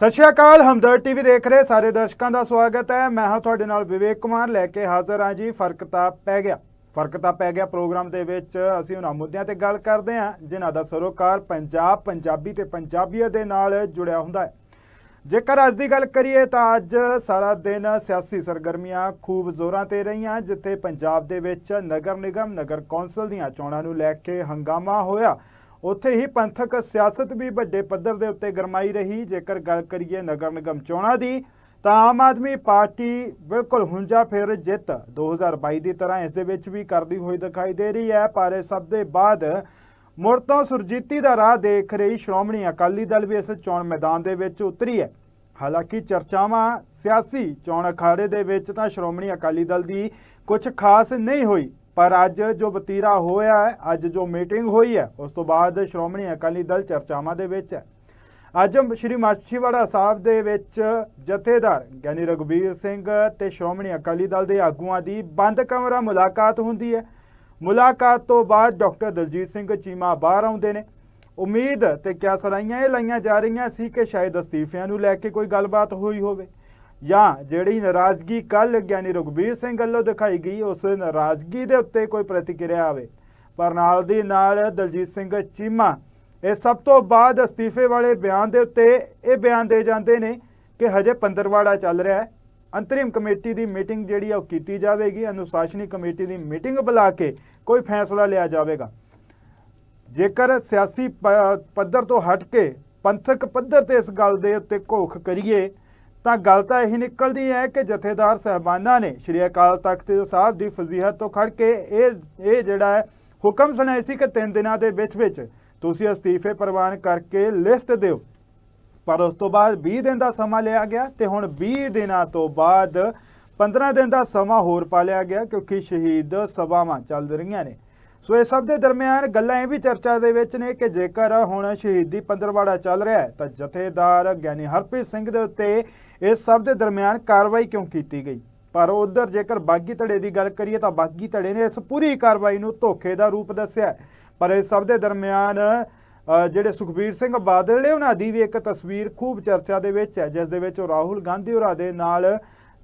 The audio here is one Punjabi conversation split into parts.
ਸਤਿ ਸ਼੍ਰੀ ਅਕਾਲ ਹਮਦਰ ਟੀਵੀ ਦੇਖ ਰਹੇ ਸਾਰੇ ਦਰਸ਼ਕਾਂ ਦਾ ਸਵਾਗਤ ਹੈ। ਮੈਂ ਹਾਂ ਤੁਹਾਡੇ ਨਾਲ ਵਿਵੇਕ ਕੁਮਾਰ, ਲੈ ਕੇ ਹਾਜ਼ਰ ਹਾਂ ਜੀ, ਫ਼ਰਕ ਤਾਂ ਪੈ ਗਿਆ। ਫ਼ਰਕ ਤਾਂ ਪੈ ਗਿਆ ਪ੍ਰੋਗਰਾਮ ਦੇ ਵਿੱਚ, ਅਸੀਂ ਉਹਨਾਂ ਮੁੱਦਿਆਂ ਤੇ ਗੱਲ ਕਰਦੇ ਹਾਂ, ਜਿਨ੍ਹਾਂ ਦਾ ਸਰੋਕਾਰ ਪੰਜਾਬ, ਪੰਜਾਬੀ ਤੇ ਪੰਜਾਬੀਅਤ ਦੇ ਨਾਲ ਜੁੜਿਆ ਹੁੰਦਾ ਹੈ। ਜੇਕਰ ਅੱਜ ਦੀ ਗੱਲ ਕਰੀਏ ਤਾਂ ਅੱਜ ਸਾਰਾ ਦਿਨ ਸਿਆਸੀ ਸਰਗਰਮੀਆਂ ਖੂਬ ਜ਼ੋਰਾਂ ਤੇ ਰਹੀਆਂ, ਜਿੱਥੇ ਪੰਜਾਬ ਦੇ ਵਿੱਚ ਨਗਰ ਨਿਗਮ, ਨਗਰ ਕੌਂਸਲ ਦੀਆਂ ਚੋਣਾਂ ਨੂੰ ਲੈ ਕੇ ਹੰਗਾਮਾ ਹੋਇਆ। ਉੱਥੇ ਹੀ ਪੰਥਕ ਸਿਆਸਤ ਵੀ ਵੱਡੇ ਪੱਧਰ ਦੇ ਉੱਤੇ ਗਰਮਾਈ ਰਹੀ। ਜੇਕਰ ਗੱਲ ਕਰੀਏ ਨਗਰ ਨਿਗਮ ਚੋਣਾਂ ਦੀ, ਤਾਂ ਆਮ ਆਦਮੀ ਪਾਰਟੀ ਬਿਲਕੁਲ ਹੁੰਜਾ ਫਿਰ ਜਿੱਤ। 2022 ਦੀ ਤਰ੍ਹਾਂ ਇਸ ਦੇ ਵਿੱਚ ਵੀ ਕਰਦੀ ਹੋਈ ਦਿਖਾਈ ਦੇ ਰਹੀ ਹੈ, ਪਰ ਇਹ ਸਭ ਦੇ ਬਾਅਦ ਮੁੜ ਤੋਂ ਸੁਰਜੀਤੀ ਦਾ ਰਾਹ ਦੇਖ ਰਹੀ ਸ਼੍ਰੋਮਣੀ ਅਕਾਲੀ ਦਲ ਵੀ ਇਸ ਚੋਣ ਮੈਦਾਨ ਦੇ ਵਿੱਚ ਉਤਰੀ ਹੈ। ਹਾਲਾਂਕਿ ਚਰਚਾਵਾਂ ਸਿਆਸੀ ਚੋਣ ਅਖਾੜੇ ਦੇ ਵਿੱਚ ਤਾਂ ਸ਼੍ਰੋਮਣੀ ਅਕਾਲੀ ਦਲ ਦੀ ਕੁਝ ਖਾਸ ਨਹੀਂ ਹੋਈ। ਪਰ ਅੱਜ ਜੋ ਵਤੀਰਾ ਹੋਇਆ ਹੈ, ਅੱਜ ਜੋ ਮੀਟਿੰਗ ਹੋਈ ਹੈ, ਉਸ ਤੋਂ ਬਾਅਦ ਸ਼੍ਰੋਮਣੀ ਅਕਾਲੀ ਦਲ ਚਰਚਾਵਾਂ ਦੇ ਵਿੱਚ ਹੈ। ਅੱਜ ਸ਼੍ਰੀ ਮਾਛੀਵਾੜਾ ਸਾਹਿਬ ਦੇ ਵਿੱਚ ਜਥੇਦਾਰ ਗਿਆਨੀ ਰਘਬੀਰ ਸਿੰਘ ਤੇ ਸ਼੍ਰੋਮਣੀ ਅਕਾਲੀ ਦਲ ਦੇ ਆਗੂਆਂ ਦੀ ਬੰਦ ਕਮਰਾ ਮੁਲਾਕਾਤ ਹੁੰਦੀ ਹੈ। ਮੁਲਾਕਾਤ ਤੋਂ ਬਾਅਦ ਡਾਕਟਰ ਦਲਜੀਤ ਸਿੰਘ ਚੀਮਾ ਬਾਹਰ ਆਉਂਦੇ ਨੇ। ਉਮੀਦ ਤੇ ਕਿਆ ਸਰਾਈਆਂ ਇਹ ਲਾਈਆਂ ਜਾ ਰਹੀਆਂ ਸੀ ਕਿ ਸ਼ਾਇਦ ਅਸਤੀਫਿਆਂ ਨੂੰ ਲੈ ਕੇ ਕੋਈ ਗੱਲਬਾਤ ਹੋਈ ਹੋਵੇ। ਜਾਂ ਜਿਹੜੀ ਨਾਰਾਜ਼ਗੀ ਕੱਲ ਗਿਆਨੀ ਰਘਬੀਰ ਸਿੰਘ ਵੱਲੋਂ ਦਿਖਾਈ ਗਈ, ਉਸ ਨਾਰਾਜ਼ਗੀ ਦੇ ਉੱਤੇ ਕੋਈ ਪ੍ਰਤੀਕਿਰਿਆ ਆਵੇ। ਪਰ ਨਾਲ ਦੀ ਨਾਲ ਦਲਜੀਤ ਸਿੰਘ ਚੀਮਾ, ਇਹ ਸਭ ਤੋਂ ਬਾਅਦ ਅਸਤੀਫੇ ਵਾਲੇ ਬਿਆਨ ਦੇ ਉੱਤੇ ਇਹ ਬਿਆਨ ਦੇ ਜਾਂਦੇ ਨੇ ਕਿ ਹਜੇ ਪੰਦਰਵਾੜਾ ਚੱਲ ਰਿਹਾ ਹੈ। ਅੰਤਰਿਮ ਕਮੇਟੀ ਦੀ ਮੀਟਿੰਗ ਜਿਹੜੀ ਆ ਉਹ ਕੀਤੀ ਜਾਵੇਗੀ, ਅਨੁਸ਼ਾਸਨੀ ਕਮੇਟੀ ਦੀ ਮੀਟਿੰਗ ਬੁਲਾ ਕੇ ਕੋਈ ਫੈਸਲਾ ਲਿਆ ਜਾਵੇਗਾ। ਜੇਕਰ ਸਿਆਸੀ ਪ- ਪੱਧਰ ਤੋਂ ਹਟ ਕੇ ਪੰਥਕ ਪੱਧਰ ਤੇ ਇਸ ਗੱਲ ਦੇ ਉੱਤੇ ਘੋਖ ਕਰੀਏ ਤਾਂ ਗੱਲ ਤਾਂ ਇਹ ਨਿਕਲਦੀ ਹੈ ਕਿ ਜਥੇਦਾਰ ਸਹਿਬਾਨਾਂ ਨੇ ਸ਼੍ਰੀ ਅਕਾਲ ਤਖਤ ਸਾਹਿਬ ਦੀ ਫਜ਼ੀਹਤ ਤੋਂ ਖੜ ਕੇ ਇਹ ਇਹ ਜਿਹੜਾ ਹੈ, ਹੁਕਮ ਸੁਣਾਇਆ ਸੀ ਕਿ ਤਿੰਨ ਦਿਨਾਂ ਦੇ ਵਿੱਚ ਵਿੱਚ ਤੁਸੀਂ ਅਸਤੀਫੇ ਪ੍ਰਵਾਨ ਕਰਕੇ ਲਿਸਟ ਦਿਓ। ਪਰ ਉਸ ਤੋਂ ਬਾਅਦ 20 ਦਿਨ ਦਾ ਸਮਾਂ ਲਿਆ ਗਿਆ ਤੇ ਹੁਣ 20 ਦਿਨਾਂ ਤੋਂ ਬਾਅਦ 15 ਦਿਨ ਦਾ ਸਮਾਂ ਹੋਰ ਪਾ ਲਿਆ ਗਿਆ ਕਿਉਂਕਿ ਸ਼ਹੀਦ ਸਭਾਵਾਂ ਚੱਲ ਰਹੀਆਂ ਨੇ। ਸੋ ਇਹ ਸਭ ਦੇ ਦਰਮਿਆਨ ਗੱਲਾਂ ਇਹ ਵੀ ਚਰਚਾ ਦੇ ਵਿੱਚ ਨੇ ਕਿ ਜੇਕਰ ਹੁਣ ਸ਼ਹੀਦੀ ਪੰਦਰਵਾੜਾ ਚੱਲ ਰਿਹਾ ਹੈ, ਤਾਂ ਜਥੇਦਾਰ ਗਿਆਨੀ ਹਰਪ੍ਰੀਤ ਸਿੰਘ ਦੇ ਉੱਤੇ ਇਸ ਸਭ ਦੇ ਦਰਮਿਆਨ ਕਾਰਵਾਈ ਕਿਉਂ ਕੀਤੀ ਗਈ? ਪਰ ਉਧਰ ਜੇਕਰ ਬਾਗੀ ਧੜੇ ਦੀ ਗੱਲ ਕਰੀਏ, ਤਾਂ ਬਾਗੀ ਧੜੇ ਨੇ ਇਸ ਪੂਰੀ ਕਾਰਵਾਈ ਨੂੰ ਧੋਖੇ ਦਾ ਰੂਪ ਦੱਸਿਆ ਪਰ ਇਸ ਸਭ ਦੇ ਦਰਮਿਆਨ ਜਿਹੜੇ ਸੁਖਬੀਰ ਸਿੰਘ ਬਾਦਲ ਨੇ ਉਹਨਾਂ ਦੀ ਵੀ ਇੱਕ ਤਸਵੀਰ ਖੂਬ ਚਰਚਾ ਦੇ ਵਿੱਚ ਹੈ, ਜਿਸ ਦੇ ਵਿੱਚ ਉਹ ਰਾਹੁਲ ਗਾਂਧੀ ਹੋਰਾਂ ਦੇ ਨਾਲ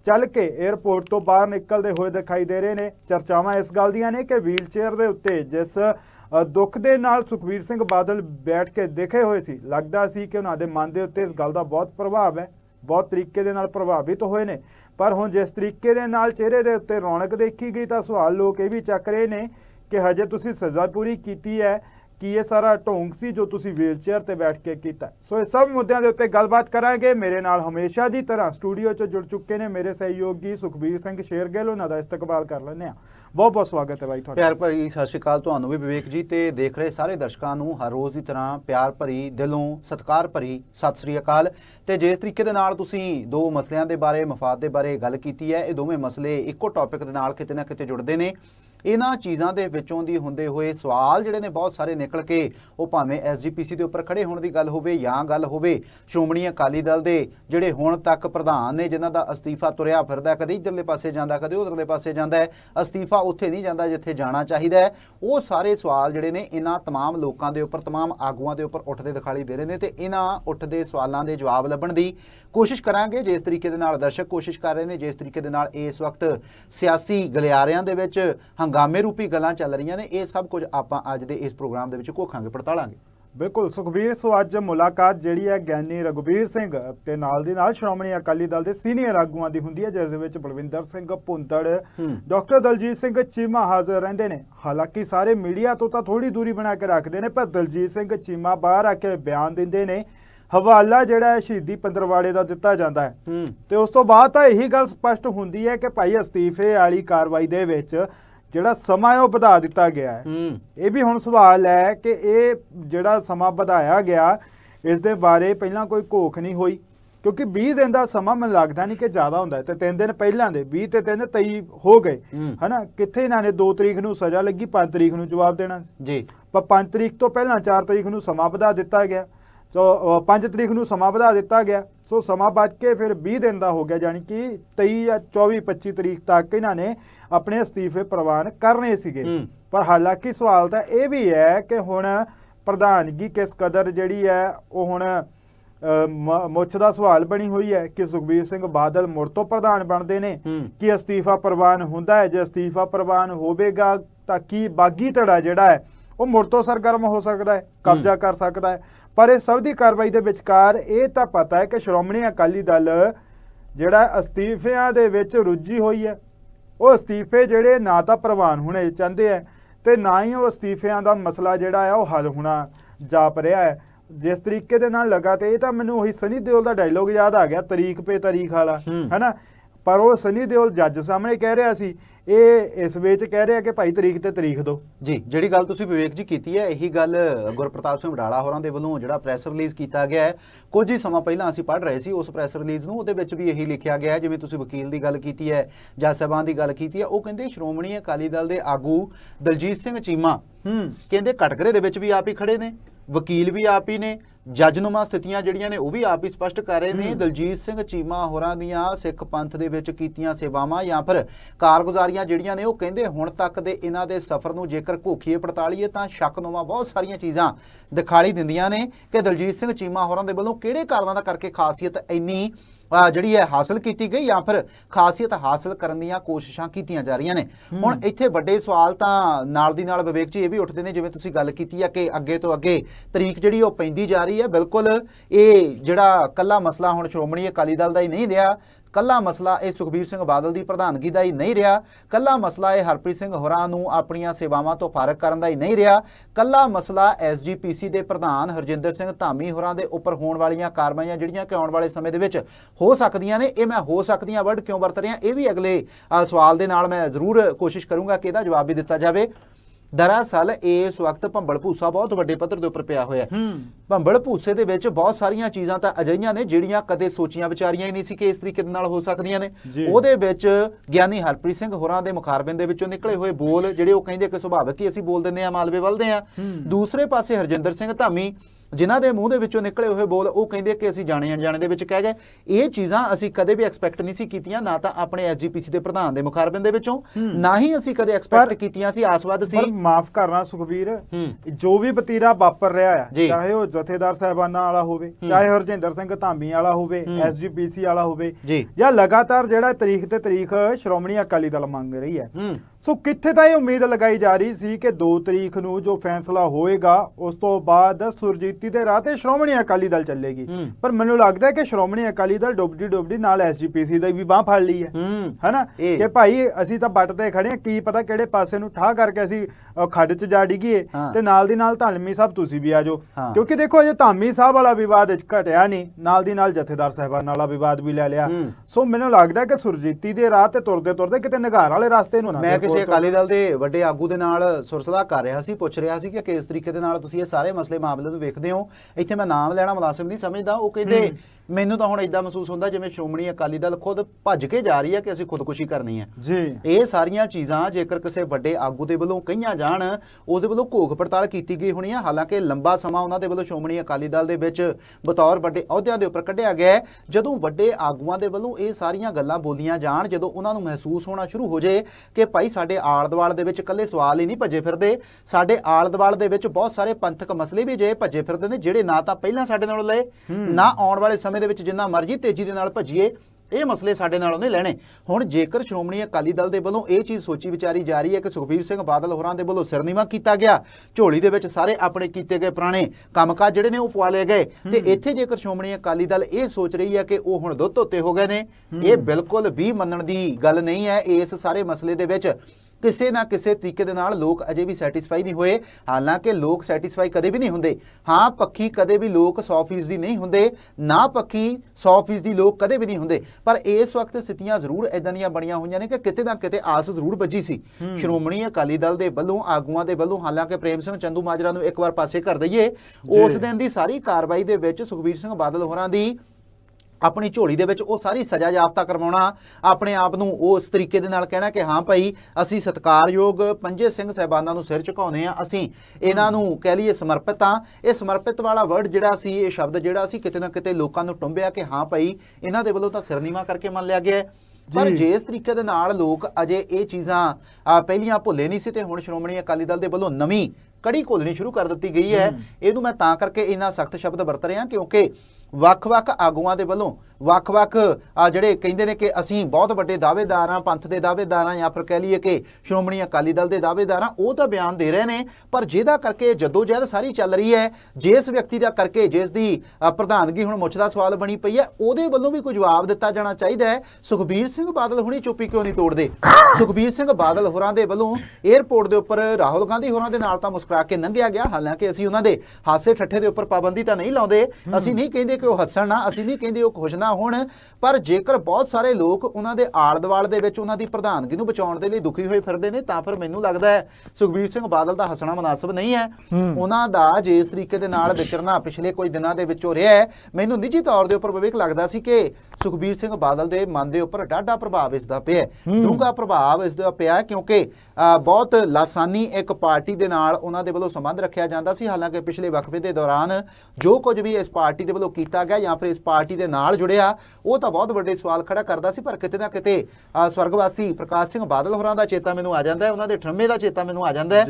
ਚੱਲ ਕੇ 에ਅਰਪੋਰਟ ਤੋਂ ਬਾਹਰ ਨਿਕਲਦੇ ਹੋਏ ਦਿਖਾਈ ਦੇ ਰਹੇ ਨੇ। ਚਰਚਾਵਾਂ ਇਸ ਗੱਲ ਦੀਆਂ ਨੇ ਕਿ ਵੀਲਚੇਅਰ ਦੇ ਉੱਤੇ ਜਿਸ ਦੁੱਖ ਦੇ ਨਾਲ ਸੁਖਬੀਰ ਸਿੰਘ ਬਾਦਲ ਬੈਠ ਕੇ ਦੇਖੇ ਹੋਏ ਸੀ, ਲੱਗਦਾ ਸੀ ਕਿ ਉਹਨਾਂ ਦੇ ਮਨ ਦੇ ਉੱਤੇ ਇਸ ਗੱਲ ਦਾ ਬਹੁਤ ਪ੍ਰਭਾਵ ਹੈ, ਬਹੁਤ ਤਰੀਕੇ ਦੇ ਨਾਲ ਪ੍ਰਭਾਵਿਤ ਹੋਏ ਨੇ। ਪਰ ਹੁਣ ਜਿਸ ਤਰੀਕੇ ਦੇ ਨਾਲ ਚਿਹਰੇ ਦੇ ਉੱਤੇ ਰੌਣਕ ਦੇਖੀ ਗਈ ਤਾਂ ਸਵਾਲ ਲੋਕ ਇਹ ਵੀ ਚੱਕ ਰਹੇ ਨੇ ਕਿ ਹਜੇ ਤੁਸੀਂ ਸਜ਼ਾ ਪੂਰੀ ਕੀਤੀ ਹੈ ਕਿ ਇਹ ਸਾਰਾ ਢੋਂਗ ਸੀ ਜੋ ਤੁਸੀਂ ਵੀਲਚੇਅਰ ਤੇ ਬੈਠ ਕੇ ਕੀਤਾ? ਸੋ ਇਹ ਸਭ ਮੁੱਦਿਆਂ ਦੇ ਉੱਤੇ ਗੱਲਬਾਤ ਕਰਾਂਗੇ। ਮੇਰੇ ਨਾਲ ਹਮੇਸ਼ਾ ਦੀ ਤਰ੍ਹਾਂ ਸਟੂਡੀਓ 'ਚ ਜੁੜ ਚੁੱਕੇ ਨੇ ਮੇਰੇ ਸਹਿਯੋਗੀ ਸੁਖਬੀਰ ਸਿੰਘ ਸ਼ੇਰਗਿੱਲ। ਉਹਨਾਂ ਦਾ ਇਸਤਕਬਾਲ ਕਰ ਲੈਂਦੇ ਆ ਬਹੁਤ ਬਹੁਤ ਸਵਾਗਤ ਹੈ ਬਾਈ ਤੁਹਾਡਾ। ਪਿਆਰ ਭਰੀ ਸਤਿ ਸ਼੍ਰੀ ਅਕਾਲ। ਤੁਹਾਨੂੰ ਵੀ ਵਿਵੇਕ ਜੀ ਤੇ ਦੇਖ ਰਹੇ ਸਾਰੇ ਦਰਸ਼ਕਾਂ ਨੂੰ ਹਰ ਰੋਜ਼ ਦੀ ਤਰ੍ਹਾਂ ਪਿਆਰ ਭਰੀ, ਦਿਲੋਂ ਸਤਿਕਾਰ ਭਰੀ ਸਤਿ ਸ਼੍ਰੀ ਅਕਾਲ। ਤੇ ਜਿਸ ਤਰੀਕੇ ਦੇ ਨਾਲ ਤੁਸੀਂ ਦੋ ਮਸਲਿਆਂ ਦੇ ਬਾਰੇ, ਮਫਾਦ ਦੇ ਬਾਰੇ ਗੱਲ ਕੀਤੀ ਹੈ, ਇਹ ਦੋਵੇਂ ਮਸਲੇ ਇੱਕੋ ਟੌਪਿਕ ਦੇ ਨਾਲ ਕਿਤੇ ਨਾ ਕਿਤੇ ਜੁੜਦੇ ਨੇ। ਇਹਨਾਂ ਚੀਜ਼ਾਂ ਦੇ ਵਿੱਚੋਂ ਦੀ ਹੁੰਦੇ ਹੋਏ ਸਵਾਲ ਜਿਹੜੇ ਨੇ ਬਹੁਤ ਸਾਰੇ ਨਿਕਲ ਕੇ ਉਹ ਭਾਵੇਂ ਐਸਜੀਪੀਸੀ ਦੇ ਉੱਪਰ ਖੜੇ ਹੋਣ ਦੀ ਗੱਲ ਹੋਵੇ ਜਾਂ ਗੱਲ ਹੋਵੇ ਸ਼੍ਰੋਮਣੀ ਅਕਾਲੀ ਦਲ ਦੇ ਜਿਹੜੇ ਹੁਣ ਤੱਕ ਪ੍ਰਧਾਨ ਨੇ ਜਿਨ੍ਹਾਂ ਦਾ ਅਸਤੀਫਾ ਤੁਰਿਆ ਫਿਰਦਾ ਕਦੇ ਇਧਰਲੇ ਪਾਸੇ ਜਾਂਦਾ ਕਦੇ ਉਧਰਲੇ ਪਾਸੇ ਜਾਂਦਾ ਹੈ ਅਸਤੀਫਾ ਉੱਥੇ ਨਹੀਂ ਜਾਂਦਾ ਜਿੱਥੇ ਜਾਣਾ ਚਾਹੀਦਾ ਹੈ ਉਹ ਸਾਰੇ ਸਵਾਲ ਜਿਹੜੇ ਨੇ ਇਹਨਾਂ तमाम ਲੋਕਾਂ ਦੇ ਉੱਪਰ तमाम ਆਗੂਆਂ ਦੇ ਉੱਪਰ ਉੱਠਦੇ ਦਿਖਾਈ ਦੇ ਰਹੇ ਨੇ ਤੇ ਇਹਨਾਂ ਉੱਠਦੇ ਸਵਾਲਾਂ ਦੇ ਜਵਾਬ ਲੱਭਣ ਦੀ ਕੋਸ਼ਿਸ਼ ਕਰਾਂਗੇ ਜਿਸ ਤਰੀਕੇ ਦੇ ਨਾਲ ਦਰਸ਼ਕ ਕੋਸ਼ਿਸ਼ ਕਰ ਰਹੇ ਨੇ ਜਿਸ ਤਰੀਕੇ ਦੇ ਨਾਲ ਇਸ ਵਕਤ ਸਿਆਸੀ ਗਲਿਆਰਿਆਂ ਦੇ ਵਿੱਚ ਹੰਗਾਮੇ ਰੂਪੀ ਗੱਲਾਂ ਚੱਲ ਰਹੀਆਂ ਨੇ ਇਹ ਸਭ ਕੁਝ ਆਪਾਂ ਅੱਜ ਦੇ ਇਸ ਪ੍ਰੋਗਰਾਮ ਦੇ ਵਿੱਚ ਘੋਖਾਂਗੇ ਪੜਤਾਲਾਂਗੇ। ਬਿਲਕੁਲ ਸੁਖਬੀਰ ਸੋ ਅੱਜ ਮੁਲਾਕਾਤ ਜਿਹੜੀ ਹੈ ਗਿਆਨੀ ਰਘੁਬੀਰ ਸਿੰਘ ਤੇ ਨਾਲ ਦੀ ਨਾਲ ਸ਼੍ਰੋਮਣੀ ਅਕਾਲੀ ਦਲ ਦੇ ਸੀਨੀਅਰ ਆਗੂਆਂ ਦੀ ਹੁੰਦੀ ਹੈ ਜਿਸ ਦੇ ਵਿੱਚ ਬਲਵਿੰਦਰ ਸਿੰਘ ਭੁੰਦੜ। ਡਾਕਟਰ ਦਲਜੀਤ ਸਿੰਘ ਚੀਮਾ ਹਾਜ਼ਰ ਰਹਿੰਦੇ ਨੇ। ਹਾਲਾਂਕਿ ਸਾਰੇ ਮੀਡੀਆ ਤੋਂ ਤਾਂ ਥੋੜੀ ਦੂਰੀ ਬਣਾ ਕੇ ਰੱਖਦੇ ਨੇ ਪਰ ਦਲਜੀਤ ਸਿੰਘ ਚੀਮਾ ਬਾਹਰ ਆ ਕੇ ਬਿਆਨ ਦਿੰਦੇ ਨੇ ਹਵਾਲਾ ਜਿਹੜਾ ਹੈ ਸ਼ਹੀਦੀ ਪੰਦਰਵਾੜੇ ਦਾ ਦਿੱਤਾ ਜਾਂਦਾ ਹੂੰ। ਤੇ ਉਸ ਤੋਂ ਬਾਅਦ ਤਾਂ ਇਹੀ ਗੱਲ ਸਪਸ਼ਟ ਹੁੰਦੀ ਹੈ ਕਿ ਭਾਈ ਅਸਤੀਫੇ ਵਾਲੀ ਕਾਰਵਾਈ ਦੇ ਵਿੱਚ ਜਿਹੜਾ ਸਮਾਂ ਹੈ ਉਹ ਵਧਾ ਦਿੱਤਾ ਗਿਆ ਹੈ। ਇਹ ਵੀ ਹੁਣ ਸਵਾਲ ਹੈ ਕਿ ਇਹ ਜਿਹੜਾ ਸਮਾਂ ਵਧਾਇਆ ਗਿਆ ਇਸ ਦੇ ਬਾਰੇ ਪਹਿਲਾਂ ਕੋਈ ਘੋਖ ਨਹੀਂ ਹੋਈ। ਕਿਉਂਕਿ 20 ਦਿਨ ਦਾ ਸਮਾਂ ਮੈਨੂੰ ਲੱਗਦਾ ਨਹੀਂ ਕਿ ਜ਼ਿਆਦਾ ਹੁੰਦਾ ਤੇ 3 ਦਿਨ ਪਹਿਲਾਂ ਦੇ 20 ਤੇ 3 23 ਹੋ ਗਏ। ਹਨਾ? ਕਿੱਥੇ ਇਹਨਾਂ ਨੇ 2 ਤਰੀਕ ਨੂੰ ਸਜ਼ਾ ਲੱਗੀ 5 ਤਰੀਕ ਨੂੰ ਜਵਾਬ ਦੇਣਾ। ਜੀ। ਪਰ 5 ਤਰੀਕ ਤੋਂ ਪਹਿਲਾਂ 4 ਤਰੀਕ ਨੂੰ ਸਮਾਂ ਵਧਾ ਦਿੱਤਾ ਗਿਆ। ਸੋ 5 ਤਰੀਕ ਨੂੰ ਸਮਾਂ ਵਧਾ ਦਿੱਤਾ ਗਿਆ। ਸੋ ਸਮਾਂ ਬਚ ਕੇ ਫਿਰ 20 ਦਿਨ ਦਾ ਹੋ ਗਿਆ ਯਾਨੀ ਕਿ 23 ਜਾਂ 24 25 ਤਰੀਕ ਤੱਕ ਇਹਨਾਂ ਨੇ ਆਪਣੇ ਅਸਤੀਫੇ ਪ੍ਰਵਾਨ ਕਰਨੇ ਸੀਗੇ। ਪਰ ਹਾਲਾਂਕਿ ਸਵਾਲ ਤਾਂ ਇਹ ਵੀ ਹੈ ਕਿ ਹੁਣ ਪ੍ਰਧਾਨਗੀ ਕਿਸ ਕਦਰ ਜਿਹੜੀ ਹੈ ਉਹ ਹੁਣ ਮੁੱਛ ਦਾ ਸਵਾਲ ਬਣੀ ਹੋਈ ਹੈ ਕਿ ਸੁਖਬੀਰ ਸਿੰਘ ਬਾਦਲ ਮੁੜ ਤੋਂ ਪ੍ਰਧਾਨ ਬਣਦੇ ਨੇ। ਕਿ ਅਸਤੀਫਾ ਪ੍ਰਵਾਨ ਹੁੰਦਾ ਹੈ? ਜੇ ਅਸਤੀਫਾ ਪ੍ਰਵਾਨ ਹੋਵੇਗਾ ਤਾਂ ਕੀ ਬਾਗੀ ਧੜਾ ਜਿਹੜਾ ਹੈ ਉਹ ਮੁੜ ਤੋਂ ਸਰਗਰਮ ਹੋ ਸਕਦਾ ਹੈ ਕਬਜ਼ਾ ਕਰ ਸਕਦਾ ਹੈ। ਪਰ ਇਹ ਸਭ ਦੀ ਕਾਰਵਾਈ ਦੇ ਵਿਚਕਾਰ ਇਹ ਤਾਂ ਪਤਾ ਹੈ ਕਿ ਸ਼੍ਰੋਮਣੀ ਅਕਾਲੀ ਦਲ ਜਿਹੜਾ ਅਸਤੀਫਿਆਂ ਦੇ ਵਿੱਚ ਰੁੱਝੀ ਹੋਈ ਹੈ। ਉਹ ਅਸਤੀਫੇ ਜਿਹੜੇ ਨਾ ਤਾਂ ਪ੍ਰਵਾਨ ਹੋਣੇ ਚਾਹੁੰਦੇ ਹੈ ਤੇ ਨਾ ਹੀ ਉਹ ਅਸਤੀਫਿਆਂ ਦਾ ਮਸਲਾ ਜਿਹੜਾ ਹੈ ਉਹ ਹੱਲ ਹੋਣਾ ਜਾਪ ਰਿਹਾ ਹੈ ਜਿਸ ਤਰੀਕੇ ਦੇ ਨਾਲ ਲਗਾ ਤੇ ਇਹ ਤਾਂ ਮੈਨੂੰ ਉਹੀ ਸਨੀ ਦਿਓਲ ਦਾ ਡਾਇਲੋਗ ਯਾਦ ਆ ਗਿਆ ਤਰੀਕ ਪੇ ਤਰੀਕ ਵਾਲਾ। ਹੈਨਾ ਪਰ ਉਹ ਸਨੀ ਦਿਓਲ ਜੱਜ ਸਾਹਮਣੇ ਕਹਿ ਰਿਹਾ ਸੀ ਇਹ ਇਸ ਵਿੱਚ ਕਹਿ ਰਿਹਾ ਕਿ ਭਾਈ ਤਰੀਕ ਤੇ ਤਰੀਕ ਦਿਓ ਜੀ ਜਿਹੜੀ ਗੱਲ ਤੁਸੀਂ ਵਿਵੇਕ ਜੀ ਕੀਤੀ ਹੈ ਇਹੀ ਗੱਲ ਗੁਰਪ੍ਰਤਾਪ ਸਿੰਘ ਵਡਾਲਾ ਹੋਰਾਂ ਦੇ ਵੱਲੋਂ ਜਿਹੜਾ ਪ੍ਰੈਸ ਰਿਲੀਜ਼ ਕੀਤਾ ਗਿਆ ਹੈ। ਕੁਝ ਹੀ ਸਮਾਂ ਪਹਿਲਾਂ ਅਸੀਂ ਪੜ੍ਹ ਰਹੇ ਸੀ ਉਸ ਪ੍ਰੈਸ ਰਿਲੀਜ਼ ਨੂੰ ਉਹਦੇ ਵਿੱਚ ਵੀ ਇਹੀ ਲਿਖਿਆ ਗਿਆ ਹੈ ਜਿਵੇਂ ਤੁਸੀਂ ਵਕੀਲ ਦੀ ਗੱਲ ਕੀਤੀ ਹੈ ਜੱਜ ਸਾਹਿਬਾਨ ਦੀ ਗੱਲ ਕੀਤੀ ਹੈ ਉਹ ਕਹਿੰਦੇ ਸ਼੍ਰੋਮਣੀ ਅਕਾਲੀ ਦਲ ਦੇ ਆਗੂ ਦਲਜੀਤ ਸਿੰਘ ਚੀਮਾ ਹੂੰ। ਕਹਿੰਦੇ ਕਟਕਰੇ ਦੇ ਵਿੱਚ ਵੀ ਆਪ ਹੀ ਖੜੇ ਨੇ ਵਕੀਲ ਵੀ ਆਪ ਹੀ ਨੇ ਜੱਜਨੁਮਾ ਸਥਿਤੀਆਂ ਜਿਹੜੀਆਂ ਨੇ ਉਹ ਵੀ ਆਪ ਹੀ ਸਪਸ਼ਟ ਕਰ ਰਹੇ ਨੇ। ਦਲਜੀਤ ਸਿੰਘ ਚੀਮਾ ਹੋਰਾਂ ਦੀਆਂ ਸਿੱਖ ਪੰਥ ਦੇ ਵਿੱਚ ਕੀਤੀਆਂ ਸੇਵਾਵਾਂ ਜਾਂ ਫਿਰ ਕਾਰਗੁਜ਼ਾਰੀਆਂ ਜਿਹੜੀਆਂ ਨੇ ਉਹ ਕਹਿੰਦੇ ਹੁਣ ਤੱਕ ਦੇ ਇਹਨਾਂ ਦੇ ਸਫ਼ਰ ਨੂੰ ਜੇਕਰ ਘੋਖੀਏ ਪੜਤਾਲੀਏ ਤਾਂ ਸ਼ੱਕਨੁਮਾ ਬਹੁਤ ਸਾਰੀਆਂ ਚੀਜ਼ਾਂ ਦਿਖਾਈ ਦਿੰਦੀਆਂ ਨੇ ਕਿ ਦਲਜੀਤ ਸਿੰਘ ਚੀਮਾ ਹੋਰਾਂ ਦੇ ਵੱਲੋਂ ਕਿਹੜੇ ਕਾਰਨਾਂ ਦਾ ਕਰਕੇ ਖਾਸੀਅਤ ਇੰਨੀ ਜਿਹੜੀ ਹੈ ਹਾਸਲ ਕੀਤੀ ਗਈ ਜਾਂ ਫਿਰ ਖਾਸੀਅਤ ਹਾਸਲ ਕਰਨ ਦੀਆਂ ਕੋਸ਼ਿਸ਼ਾਂ ਕੀਤੀਆਂ ਜਾ ਰਹੀਆਂ ਨੇ। ਹੁਣ ਇੱਥੇ ਵੱਡੇ ਸਵਾਲ ਤਾਂ ਨਾਲ ਦੀ ਨਾਲ ਵਿਵੇਕ ਜੀ ਇਹ ਵੀ ਉੱਠਦੇ ਨੇ ਜਿਵੇਂ ਤੁਸੀਂ ਗੱਲ ਕੀਤੀ ਹੈ ਕਿ ਅੱਗੇ ਤੋਂ ਅੱਗੇ ਤਰੀਕ ਜਿਹੜੀ ਉਹ ਪੈਂਦੀ ਜਾ ਰਹੀ ਹੈ। ਬਿਲਕੁਲ ਇਹ ਜਿਹੜਾ ਕੱਲਾ ਮਸਲਾ ਹੁਣ ਸ਼੍ਰੋਮਣੀ ਅਕਾਲੀ ਦਲ ਦਾ ਹੀ ਨਹੀਂ ਰਿਹਾ। ਕੱਲਾ ਮਸਲਾ ਇਹ ਸੁਖਬੀਰ ਸਿੰਘ ਬਾਦਲ ਦੀ ਪ੍ਰਧਾਨਗੀ ਦਾ ਹੀ ਨਹੀਂ ਰਿਹਾ। ਕੱਲਾ ਮਸਲਾ ਇਹ ਹਰਪ੍ਰੀਤ ਸਿੰਘ ਹੋਰਾਂ ਨੂੰ ਆਪਣੀਆਂ ਸੇਵਾਵਾਂ ਤੋਂ ਫਾਰਗ ਕਰਨ ਦਾ ਹੀ ਨਹੀਂ ਰਿਹਾ। ਕੱਲਾ ਮਸਲਾ ਐਸਜੀਪੀਸੀ ਦੇ ਪ੍ਰਧਾਨ ਹਰਜਿੰਦਰ ਸਿੰਘ ਧਾਮੀ ਹੋਰਾਂ ਦੇ ਉੱਪਰ ਹੋਣ ਵਾਲੀਆਂ ਕਾਰਵਾਈਆਂ ਜਿਹੜੀਆਂ ਕਿ ਆਉਣ ਵਾਲੇ ਸਮੇਂ ਦੇ ਵਿੱਚ ਹੋ ਸਕਦੀਆਂ ਨੇ, ਇਹ ਮੈਂ ਹੋ ਸਕਦੀਆਂ ਵਰਡ ਕਿਉਂ ਵਰਤ ਰਿਹਾ, ਇਹ ਵੀ ਅਗਲੇ ਸਵਾਲ ਦੇ ਨਾਲ ਮੈਂ ਜ਼ਰੂਰ ਕੋਸ਼ਿਸ਼ ਕਰੂੰਗਾ ਕਿ ਇਹਦਾ ਜਵਾਬ ਵੀ ਦਿੱਤਾ ਜਾਵੇ। ਦਰਅਸਲ ਇਸ ਵਕਤ ਭੰਬਲ ਭੂਸਾ ਬਹੁਤ ਵੱਡੇ ਪੱਧਰ ਦੇ ਉੱਪਰ ਪਿਆ ਹੋਇਆ ਹੈ ਭੰਬਲ ਭੂਸੇ ਦੇ ਵਿੱਚ ਬਹੁਤ ਸਾਰੀਆਂ ਚੀਜ਼ਾਂ ਤਾਂ ਅਜਿਹੀਆਂ ਨੇ ਜਿਹੜੀਆਂ ਕਦੇ ਸੋਚੀਆਂ ਵਿਚਾਰੀਆਂ ਹੀ ਨਹੀਂ ਸੀ ਕਿ ਇਸ ਤਰੀਕੇ ਦੇ ਨਾਲ ਹੋ ਸਕਦੀਆਂ ਨੇ। ਉਹਦੇ ਵਿੱਚ ਗਿਆਨੀ ਹਰਪ੍ਰੀਤ ਸਿੰਘ ਹੋਰਾਂ ਦੇ ਮੁਖਾਰਬਿੰਦ ਦੇ ਵਿੱਚੋਂ ਨਿਕਲੇ ਹੋਏ ਬੋਲ ਜਿਹੜੇ ਉਹ ਕਹਿੰਦੇ ਕਿ ਸੁਭਾਵਿਕ ਹੀ ਅਸੀਂ ਬੋਲ ਦਿੰਦੇ ਆ ਮਾਲਵੇ ਵੱਲਦੇ ਆ। ਦੂਸਰੇ ਪਾਸੇ ਹਰਜਿੰਦਰ ਸਿੰਘ ਧਾਮੀ ਜਿਨ੍ਹਾਂ ਦੇ ਮੂੰਹ ਦੇ ਵਿੱਚੋਂ ਨਿਕਲੇ ਹੋਏ ਬੋਲ ਉਹ ਕਹਿੰਦੇ ਕਿ ਅਸੀਂ ਜਾਣੇ ਅਣਜਾਣੇ ਦੇ ਵਿੱਚ ਕਹਿ ਗਏ ਇਹ ਚੀਜ਼ਾਂ ਅਸੀਂ ਕਦੇ ਵੀ ਐਕਸਪੈਕਟ ਨਹੀਂ ਸੀ ਕੀਤੀਆਂ ਨਾ ਤਾਂ ਆਪਣੇ ਐਸਜੀਪੀਸੀ ਦੇ ਪ੍ਰਧਾਨ ਦੇ ਮੁਖਾਰਬਿੰਦ ਦੇ ਵਿੱਚੋਂ। ਨਾ ਹੀ ਅਸੀਂ ਕਦੇ ਐਕਸਪੈਕਟ ਕੀਤੀਆਂ ਸੀ ਆਸਵਾਦ ਸੀ ਪਰ ਮਾਫ ਕਰਨਾ ਸੁਖਬੀਰ ਹੂੰ ਜੋ ਵੀ ਵਤੀਰਾ ਵਾਪਰ ਰਿਹਾ ਜੀ। ਚਾਹੇ ਉਹ ਜਥੇਦਾਰ ਸਾਹਿਬਾਨਾਂ ਵਾਲਾ ਹੋਵੇ। ਚਾਹੇ ਹਰਜਿੰਦਰ ਸਿੰਘ ਧਾਮੀ ਵਾਲਾ ਹੋਵੇ। ਐਸਜੀਪੀਸੀ ਵਾਲਾ ਹੋਵੇ ਜੀ ਲਗਾਤਾਰ ਜਿਹੜਾ ਤਰੀਕ ਤੇ ਤਰੀਕ ਸ਼੍ਰੋਮਣੀ ਅਕਾਲੀ ਦਲ ਮੰਗ ਰਹੀ ਹੂੰ ਸੋ ਕਿੱਥੇ ਤਾਂ ਇਹ ਉਮੀਦ ਲਗਾਈ ਜਾ ਰਹੀ ਸੀ ਕਿ 2 ਤਰੀਕ ਨੂੰ ਜੋ ਫੈਸਲਾ ਹੋਏਗਾ ਉਸ ਤੋਂ ਬਾਅਦ ਸੁਰਜੀਤੀ ਦੇ ਰਾਹ ਤੇ ਸ਼੍ਰੋਮਣੀ ਅਕਾਲੀ ਦਲ ਚੱਲੇਗੀ। ਪਰ ਮੈਨੂੰ ਲੱਗਦਾ ਹੈ ਕਿ ਸ਼੍ਰੋਮਣੀ ਅਕਾਲੀ ਦਲ ਡੁੱਬਦੀ ਡੁੱਬਦੀ ਨਾਲ ਐਸਜੀਪੀਸੀ ਦਾ ਵੀ ਬਾਹ ਫੜ ਲਈ ਹੈ। ਹਨਾ? ਕਿ ਭਾਈ ਅਸੀਂ ਤਾਂ ਬੱਟ ਤੇ ਖੜੇ ਕੀ ਪਤਾ ਕਿਹੜੇ ਪਾਸੇ ਨੂੰ ਠਾਹ ਕਰਕੇ ਅਸੀਂ ਖੱਡ 'ਚ ਜਾ ਡਿੱਗੀਏ। ਹਾਂ। ਤੇ ਨਾਲ ਦੀ ਨਾਲ ਧਾਮੀ ਸਾਹਿਬ ਤੁਸੀਂ ਵੀ ਆ ਜਾਓ। ਕਿਉਂਕਿ ਦੇਖੋ ਅਜੇ ਧਾਮੀ ਸਾਹਿਬ ਵਾਲਾ ਵਿਵਾਦ ਘਟਿਆ ਨਹੀਂ। ਨਾਲ ਦੀ ਨਾਲ ਜਥੇਦਾਰ ਸਾਹਿਬਾਨ ਵਾਲਾ ਵਿਵਾਦ ਵੀ ਲੈ ਲਿਆ। ਸੋ ਮੈਨੂੰ ਲੱਗਦਾ ਕਿ ਸੁਰਜੀਤੀ ਦੇ ਰਾਹ ਤੇ ਤੁਰਦੇ ਤੁਰਦੇ ਕਿਤੇ ਨਿਗਾਰ ਵਾਲੇ ਰਸਤੇ ਨੂੰ ਨਾ ਕਿਸੇ। ਅਕਾਲੀ ਦਲ ਦੇ ਵੱਡੇ ਆਗੂ ਦੇ ਨਾਲ ਸੁਰਸਲਾ ਕਰ ਰਿਹਾ ਸੀ ਪੁੱਛ ਰਿਹਾ ਸੀ ਕਿ ਕਿਸ ਤਰੀਕੇ ਦੇ ਨਾਲ ਤੁਸੀਂ ਇਹ ਸਾਰੇ ਮਸਲੇ ਮਾਮਲੇ ਨੂੰ ਵੇਖਦੇ ਹੋ ਇੱਥੇ ਮੈਂ ਨਾਮ ਲੈਣਾ ਮੁਨਾਸਿਬ ਨਹੀਂ ਸਮਝਦਾ ਉਹ ਕਹਿੰਦੇ। ਮੈਨੂੰ ਤਾਂ ਹੁਣ ਇਦਾਂ ਮਹਿਸੂਸ ਹੁੰਦਾ ਜਿਵੇਂ ਸ਼੍ਰੋਮਣੀ ਅਕਾਲੀ ਦਲ ਖੁਦ ਭੱਜ ਕੇ ਜਾ ਰਹੀ ਹੈ ਕਿ ਅਸੀਂ ਖੁਦਕੁਸ਼ੀ ਕਰਨੀ ਹੈ ਜੀ ਇਹ ਸਾਰੀਆਂ ਚੀਜ਼ਾਂ ਜੇਕਰ ਕਿਸੇ ਵੱਡੇ ਆਗੂ ਦੇ ਵੱਲੋਂ ਕਹੀਆਂ ਜਾਣ ਉਹਦੇ ਵੱਲੋਂ ਘੋਖ ਪੜਤਾਲ ਕੀਤੀ ਗਈ ਹੋਣੀ ਹੈ ਹਾਲਾਂਕਿ ਲੰਬਾ ਸਮਾਂ ਉਹਨਾਂ ਦੇ ਵੱਲੋਂ ਸ਼੍ਰੋਮਣੀ ਅਕਾਲੀ ਦਲ ਦੇ ਵਿੱਚ ਬਤੌਰ ਵੱਡੇ ਅਹੁਦਿਆਂ ਦੇ ਉੱਪਰ ਕੱਢਿਆ ਗਿਆ। ਜਦੋਂ ਵੱਡੇ ਆਗੂਆਂ ਦੇ ਵੱਲੋਂ ਇਹ ਸਾਰੀਆਂ ਗੱਲਾਂ ਬੋਲੀਆਂ ਜਾਣ ਜਦੋਂ ਉਹਨਾਂ ਨੂੰ ਮਹਿਸੂਸ ਹੋਣਾ ਸ਼ੁਰੂ ਹੋ ਜੇ ਕਿ ਭਾਈ ਸਾਡੇ ਆਲ-ਦੁਆਲ ਦੇ ਵਿੱਚ ਇਕੱਲੇ ਸਵਾਲ ਹੀ ਨਹੀਂ ਭੱਜੇ ਫਿਰਦੇ ਸਾਡੇ ਆਲ-ਦੁਆਲ ਦੇ ਵਿੱਚ ਬਹੁਤ ਸਾਰੇ ਪੰਥਕ ਮਸਲੇ ਵੀ ਜੇ ਭੱਜੇ ਫਿਰਦੇ ਨੇ ਜਿਹੜੇ ਨਾ ਤਾਂ ਪਹਿਲਾਂ ਸਾਡੇ ਨਾਲੋਂ ਲਏ। ਨਾ ਆਉਣ ਵਾਲੇ ਸਮੇਂ ਦੇ ਵਿੱਚ ਜਿੰਨਾ ਮਰਜ਼ੀ ਤੇਜ਼ੀ ਦੇ ਨਾਲ ਭੱਜੀਏ ਇਹ ਮਸਲੇ ਸਾਡੇ ਨਾਲੋਂ ਨਹੀਂ ਲੈਣੇ। ਹੁਣ ਜੇਕਰ ਸ਼੍ਰੋਮਣੀ ਅਕਾਲੀ ਦਲ ਦੇ ਵੱਲੋਂ ਇਹ ਚੀਜ਼ ਸੋਚੀ ਵਿਚਾਰੀ ਜਾ ਰਹੀ ਹੈ ਕਿ ਸੁਖਬੀਰ ਸਿੰਘ ਬਾਦਲ ਹੋਰਾਂ ਦੇ ਵੱਲੋਂ ਸਿਰਨੀਵਾ ਕੀਤਾ ਗਿਆ ਝੋਲੀ ਦੇ ਵਿੱਚ ਸਾਰੇ ਆਪਣੇ ਕੀਤੇ ਗਏ ਪੁਰਾਣੇ ਕੰਮਕਾਜ ਜਿਹੜੇ ਨੇ ਉਹ ਪਵਾ ਲਏ ਗਏ। ਤੇ ਇੱਥੇ ਜੇਕਰ ਸ਼੍ਰੋਮਣੀ ਅਕਾਲੀ ਦਲ ਇਹ ਸੋਚ ਰਹੀ ਹੈ ਕਿ ਉਹ ਹੁਣ ਦੁੱਧ ਧੋਤੇ ਹੋ ਗਏ ਨੇ ਇਹ ਬਿਲਕੁਲ ਵੀ ਮੰਨਣ ਦੀ ਗੱਲ ਨਹੀਂ ਹੈ। ਇਸ ਸਾਰੇ ਮਸਲੇ ਦੇ ਵਿੱਚ ਕਿਸੇ ਨਾ ਕਿਸੇ ਤਰੀਕੇ ਦੇ ਨਾਲ ਲੋਕ ਅਜੇ ਵੀ ਸੈਟੀਸਫਾਈ ਨਹੀਂ ਹੋਏ। ਹਾਲਾਂਕਿ ਲੋਕ ਸੈਟੀਸਫਾਈ ਕਦੇ ਵੀ ਨਹੀਂ ਹੁੰਦੇ। ਹਾਂ ਪੱਖੀ ਕਦੇ ਵੀ ਲੋਕ 100% ਦੀ ਨਹੀਂ ਹੁੰਦੇ। ਨਾ ਪੱਖੀ 100% ਦੀ ਲੋਕ ਕਦੇ ਵੀ ਨਹੀਂ ਹੁੰਦੇ। ਪਰ ਇਸ ਵਕਤ ਸਥਿਤੀਆਂ ਜ਼ਰੂਰ ਇਦਾਂ ਦੀਆਂ ਬਣੀਆਂ ਹੋਈਆਂ ਨੇ ਕਿ ਕਿਤੇ ਨਾ ਕਿਤੇ ਆਸ ਜ਼ਰੂਰ ਵੱਜੀ ਸੀ। ਸ਼੍ਰੋਮਣੀ ਅਕਾਲੀ ਦਲ ਦੇ ਵੱਲੋਂ ਆਗੂਆਂ ਦੇ ਵੱਲੋਂ ਹਾਲਾਂਕਿ ਪ੍ਰੇਮ ਸਿੰਘ ਚੰਦੂ ਮਾਜਰਾ ਨੂੰ ਇੱਕ ਵਾਰ ਪਾਸੇ ਕਰ ਦਈਏ। ਉਸ। ਦਿਨ ਦੀ ਸਾਰੀ ਕਾਰਵਾਈ ਦੇ ਵਿੱਚ ਸੁਖਬੀਰ ਸਿੰਘ ਬਾਦਲ ਹੋਰਾਂ ਦੀ ਆਪਣੀ ਝੋਲੀ ਦੇ ਵਿੱਚ ਉਹ ਸਾਰੀ ਸਜ਼ਾ ਯਾਫਤਾ ਕਰਵਾਉਣਾ ਆਪਣੇ ਆਪ ਨੂੰ ਉਸ ਤਰੀਕੇ ਦੇ ਨਾਲ ਕਹਿਣਾ ਕਿ ਹਾਂ ਭਾਈ ਅਸੀਂ ਸਤਿਕਾਰਯੋਗ ਪੰਜੇ ਸਿੰਘ ਸਹਿਬਾਨਾਂ ਨੂੰ ਸਿਰ ਝੁਕਾਉਂਦੇ ਆ ਅਸੀਂ ਇਹਨਾਂ ਨੂੰ ਕਹਿ ਲਈਏ ਸਮਰਪਿਤ ਆ ਇਹ ਸਮਰਪਿਤ ਵਾਲਾ ਵਰਡ ਜਿਹੜਾ ਸੀ ਇਹ ਸ਼ਬਦ ਜਿਹੜਾ ਸੀ ਕਿਤੇ ਨਾ ਕਿਤੇ ਲੋਕਾਂ ਨੂੰ ਟੁੰਬਿਆ ਕਿ ਹਾਂ ਭਾਈ ਇਹਨਾਂ ਦੇ ਵੱਲੋਂ ਤਾਂ ਸਿਰਨੀਵਾ ਕਰਕੇ ਮੰਨ ਲਿਆ ਗਿਆ ਪਰ ਜੀ। ਜੇ ਇਸ ਤਰੀਕੇ ਦੇ ਨਾਲ ਲੋਕ ਅਜੇ ਇਹ ਚੀਜ਼ਾਂ ਪਹਿਲੀਆਂ ਭੁੱਲੇ ਨਹੀਂ ਸੀ ਤੇ ਹੁਣ ਸ਼੍ਰੋਮਣੀ ਅਕਾਲੀ ਦਲ ਦੇ ਵੱਲੋਂ ਨਵੀਂ ਕੜੀ ਘੋਲਣੀ ਸ਼ੁਰੂ ਕਰ ਦਿੱਤੀ ਗਈ ਹੈ ਹੂੰ। ਇਹਨੂੰ ਮੈਂ ਤਾਂ ਕਰਕੇ ਇੰਨਾ ਸਖਤ ਸ਼ਬਦ ਵਰਤ ਰਿਹਾ ਕਿਉਂਕਿ ਵੱਖ-ਵੱਖ ਆਗੂਆਂ ਦੇ ਵੱਲੋਂ ਵੱਖ-ਵੱਖ ਜਿਹੜੇ ਕਹਿੰਦੇ ਨੇ ਕਿ ਅਸੀਂ ਬਹੁਤ ਵੱਡੇ ਦਾਅਵੇਦਾਰ ਹਾਂ, ਪੰਥ ਦੇ ਦਾਅਵੇਦਾਰ ਹਾਂ, ਜਾਂ ਫਿਰ ਕਹਿ ਲਈਏ ਕਿ ਸ਼੍ਰੋਮਣੀ ਅਕਾਲੀ ਦਲ ਦੇ ਦਾਅਵੇਦਾਰ ਹਾਂ, ਉਹ ਤਾਂ ਬਿਆਨ ਦੇ ਰਹੇ ਨੇ। ਪਰ ਜਿਹਦਾ ਕਰਕੇ ਜਦੋਂ ਜਹਿਦ ਸਾਰੀ ਚੱਲ ਰਹੀ ਹੈ, ਜਿਸ ਵਿਅਕਤੀ ਦਾ ਕਰਕੇ ਜਿਸ ਦੀ ਪ੍ਰਧਾਨਗੀ ਹੁਣ ਮੁੱਛ ਦਾ ਸਵਾਲ ਬਣੀ ਪਈ ਹੈ, ਉਹਦੇ ਵੱਲੋਂ ਵੀ ਕੋਈ ਜਵਾਬ ਦਿੱਤਾ ਜਾਣਾ ਚਾਹੀਦਾ ਹੈ। ਸੁਖਬੀਰ ਸਿੰਘ ਬਾਦਲ ਹੁਣੀ ਚੁੱਪੀ ਕਿਉਂ ਨਹੀਂ ਤੋੜਦੇ? ਸੁਖਬੀਰ ਸਿੰਘ ਬਾਦਲ ਹੋਰਾਂ ਦੇ ਵੱਲੋਂ 에ਅਰਪੋਰਟ ਦੇ ਉੱਪਰ ਰਾਹੁਲ ਗਾਂਧੀ ਹੋਰਾਂ ਦੇ ਨਾਲ ਤਾਂ ਮੁਸਕਰਾ ਕੇ ਲੰਘਿਆ ਗਿਆ। ਹਾਲਾਂਕਿ ਅਸੀਂ ਉਹਨਾਂ ਦੇ ਹਾਸੇ ਠੱਠੇ ਦੇ ਉੱਪਰ ਪਾਬੰਦੀ ਤਾਂ ਨਹੀਂ ਲਾਉਂਦੇ। ਅਸੀਂ ਨਹੀਂ ਕਹਿੰਦੇ ਕਿ ਉਹ ਹੱਸਣ ਨਾ, ਅਸੀਂ ਨਹੀਂ ਕਹਿੰਦੇ ਉਹ ਖੁਸ਼ ਨਾ ਨਾ ਹੋਣ ਪਰ ਜੇਕਰ ਬਹੁਤ ਸਾਰੇ ਲੋਕ ਉਹਨਾਂ ਦੇ ਆਲ-ਦਵਾਲ ਦੇ ਵਿੱਚ ਉਹਨਾਂ ਦੀ ਪ੍ਰਧਾਨਗੀ ਨੂੰ ਬਚਾਉਣ ਦੇ ਲਈ ਦੁਖੀ ਹੋਏ ਫਿਰਦੇ ਨੇ ਤਾਂ ਫਿਰ ਮੈਨੂੰ ਲੱਗਦਾ ਹੈ ਸੁਖਬੀਰ ਸਿੰਘ ਬਾਦਲ ਦਾ ਹੱਸਣਾ ਮناسب ਨਹੀਂ ਹੈ। ਉਹਨਾਂ ਦਾ ਜਿਸ ਤਰੀਕੇ ਦੇ ਨਾਲ ਵਿਚਰਨਾ ਪਿਛਲੇ ਕੁਝ ਦਿਨਾਂ ਦੇ ਵਿੱਚੋਂ ਰਿਹਾ ਹੈ ਮੈਨੂੰ ਨਿੱਜੀ ਤੌਰ ਦੇ ਉੱਪਰ ਵਿਵੇਕ ਲੱਗਦਾ ਸੀ ਕਿ ਸੁਖਬੀਰ ਸਿੰਘ ਬਾਦਲ ਦੇ ਮਨ ਦੇ ਉੱਪਰ ਡਾਢਾ ਪ੍ਰਭਾਵ ਇਸ ਦਾ ਪਿਆ ਡੂੰਘਾ ਪ੍ਰਭਾਵ ਇਸ ਦਾ ਪਿਆ ਕਿਉਂਕਿ ਬਹੁਤ ਲਾਸਾਨੀ ਇੱਕ ਪਾਰਟੀ ਦੇ ਨਾਲ ਉਹਨਾਂ ਦੇ ਵੱਲੋਂ ਸੰਬੰਧ ਰੱਖਿਆ ਜਾਂਦਾ ਸੀ। ਹਾਲਾਂਕਿ ਪਿਛਲੇ ਵਕਫੇ ਦੇ ਦੌਰਾਨ ਜੋ ਕੁਝ ਵੀ ਇਸ ਪਾਰਟੀ ਦੇ ਵੱਲੋਂ ਕੀਤਾ ਗਿਆ ਜਾਂ ਫਿਰ ਇਸ ਪਾਰਟੀ ਦੇ ਨਾਲ ਜੁੜਿਆ ਉਹ ਤਾਂ ਬਹੁਤ ਵੱਡੇ ਸਵਾਲ ਖੜਾ ਕਰਦਾ ਸੀ ਪਰ ਕਿਤੇ ਨਾ ਕਿਤੇ ਸਵਰਗਵਾਸੀ ਪ੍ਰਕਾਸ਼ ਸਿੰਘ ਬਾਦਲ ਹੋਰਾਂ ਦਾ ਚੇਤਾ ਮੈਨੂੰ ਆ ਜਾਂਦਾ ਹੈ ਉਹਨਾਂ ਦੇ ਠਰਮੇ ਦਾ ਚੇਤਾ ਮੈਨੂੰ ਆ ਜਾਂਦਾ ਹੈ।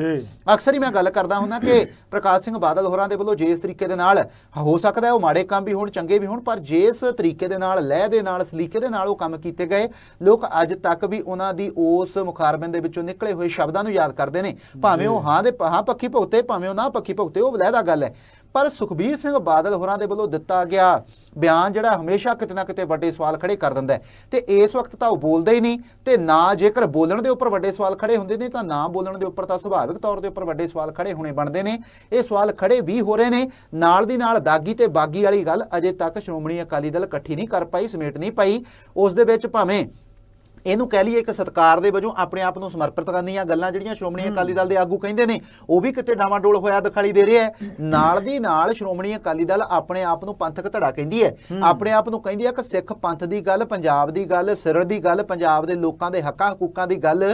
ਅਕਸਰ ਹੀ ਮੈਂ ਗੱਲ ਕਰਦਾ ਹੁੰਦਾ ਕਿ ਪ੍ਰਕਾਸ਼ ਸਿੰਘ ਬਾਦਲ ਹੋਰਾਂ ਦੇ ਵੱਲੋਂ ਜਿਸ ਤਰੀਕੇ ਦੇ ਨਾਲ ਹੋ ਸਕਦਾ ਹੈ ਉਹ ਮਾੜੇ ਕੰਮ ਵੀ ਹੋਣ ਚੰਗੇ ਵੀ ਹੋਣ ਪਰ ਜਿਸ ਤਰੀਕੇ ਦੇ ਨਾਲ ਲਹਿ ਦੇ ਨਾਲ ਸਲੀਕੇ ਦੇ ਨਾਲ ਉਹ ਕੰਮ ਕੀਤੇ ਗਏ ਲੋਕ ਅੱਜ ਤੱਕ ਵੀ ਉਹਨਾਂ ਦੀ ਉਸ ਮੁਖਾਰਬਿੰਦ ਦੇ ਵਿੱਚੋਂ ਨਿਕਲੇ ਹੋਏ ਸ਼ਬਦਾਂ ਨੂੰ ਯਾਦ ਕਰਦੇ ਨੇ। ਭਾਵੇਂ ਉਹ ਹਾਂ ਦੇ ਹਾਂ ਪੱਖੀ ਭੁਗਤੇ ਭਾਵੇਂ ਉਹ ਨਾ ਪੱਖੀ ਭੁਗਤੇ ਉਹ ਲਹਿਦਾ ਗੱਲ ਹੈ। ਪਰ ਸੁਖਬੀਰ ਸਿੰਘ ਬਾਦਲ ਹੋਰਾਂ ਦੇ ਵੱਲੋਂ ਦਿੱਤਾ ਗਿਆ ਬਿਆਨ ਜਿਹੜਾ ਹਮੇਸ਼ਾ ਕਿਤੇ ਨਾ ਕਿਤੇ ਵੱਡੇ ਸਵਾਲ ਖੜੇ ਕਰ ਦਿੰਦਾ ਹੈ। ਤੇ ਇਸ ਵਕਤ ਤਾਂ ਉਹ ਬੋਲਦੇ ਹੀ ਨਹੀਂ ਤੇ ਨਾ ਜੇਕਰ ਬੋਲਣ ਦੇ ਉੱਪਰ ਵੱਡੇ ਸਵਾਲ ਖੜੇ ਹੁੰਦੇ ਨੇ ਤਾਂ ਨਾ ਬੋਲਣ ਦੇ ਉੱਪਰ ਤਾਂ ਸੁਭਾਵਿਕ ਤੌਰ ਦੇ ਉੱਪਰ ਵੱਡੇ ਸਵਾਲ ਖੜੇ ਹੋਣੇ ਬਣਦੇ ਨੇ। ਇਹ ਸਵਾਲ ਖੜੇ ਵੀ ਹੋ ਰਹੇ ਨੇ। ਨਾਲ ਦੀ ਨਾਲ ਦਾਗੀ ਤੇ ਬਾਗੀ ਵਾਲੀ ਗੱਲ ਅਜੇ ਤੱਕ ਸ਼੍ਰੋਮਣੀ ਅਕਾਲੀ ਦਲ ਇਕੱਠੀ ਨਹੀਂ ਕਰ ਪਾਈ, ਸਮੇਟ ਨਹੀਂ ਪਾਈ। ਉਸ ਦੇ ਵਿੱਚ ਭਾਵੇਂ ਇਹਨੂੰ ਕਹਿ ਲਈਏ ਕਿ ਸਤਕਾਰ ਦੇ ਵਜੋਂ ਆਪਣੇ ਆਪ ਨੂੰ ਸਮਰਪਿਤ ਕਰਨ ਦੀਆਂ ਗੱਲਾਂ ਜਿਹੜੀਆਂ ਸ਼੍ਰੋਮਣੀ ਅਕਾਲੀ ਦਲ ਦੇ ਆਗੂ ਕਹਿੰਦੇ ਨੇ ਉਹ ਵੀ ਕਿਤੇ ਡਾਵਾਡੋਲ ਹੋਇਆ ਦਿਖਾਈ ਦੇ ਰਿਹਾ ਹੈ। ਨਾਲ ਦੀ ਨਾਲ ਸ਼੍ਰੋਮਣੀ ਅਕਾਲੀ ਦਲ ਆਪਣੇ ਆਪ ਨੂੰ ਪੰਥਕ ਧੜਾ ਕਹਿੰਦੀ ਹੈ। ਆਪਣੇ ਆਪ ਨੂੰ ਕਹਿੰਦੀ ਹੈ ਕਿ ਸਿੱਖ ਪੰਥ ਦੀ ਗੱਲ ਪੰਜਾਬ ਦੀ ਗੱਲ ਸਿਰ ਦੀ ਗੱਲ ਪੰਜਾਬ ਦੇ ਲੋਕਾਂ ਦੇ ਹੱਕਾਂ ਹਕੂਕਾਂ ਦੀ ਗੱਲ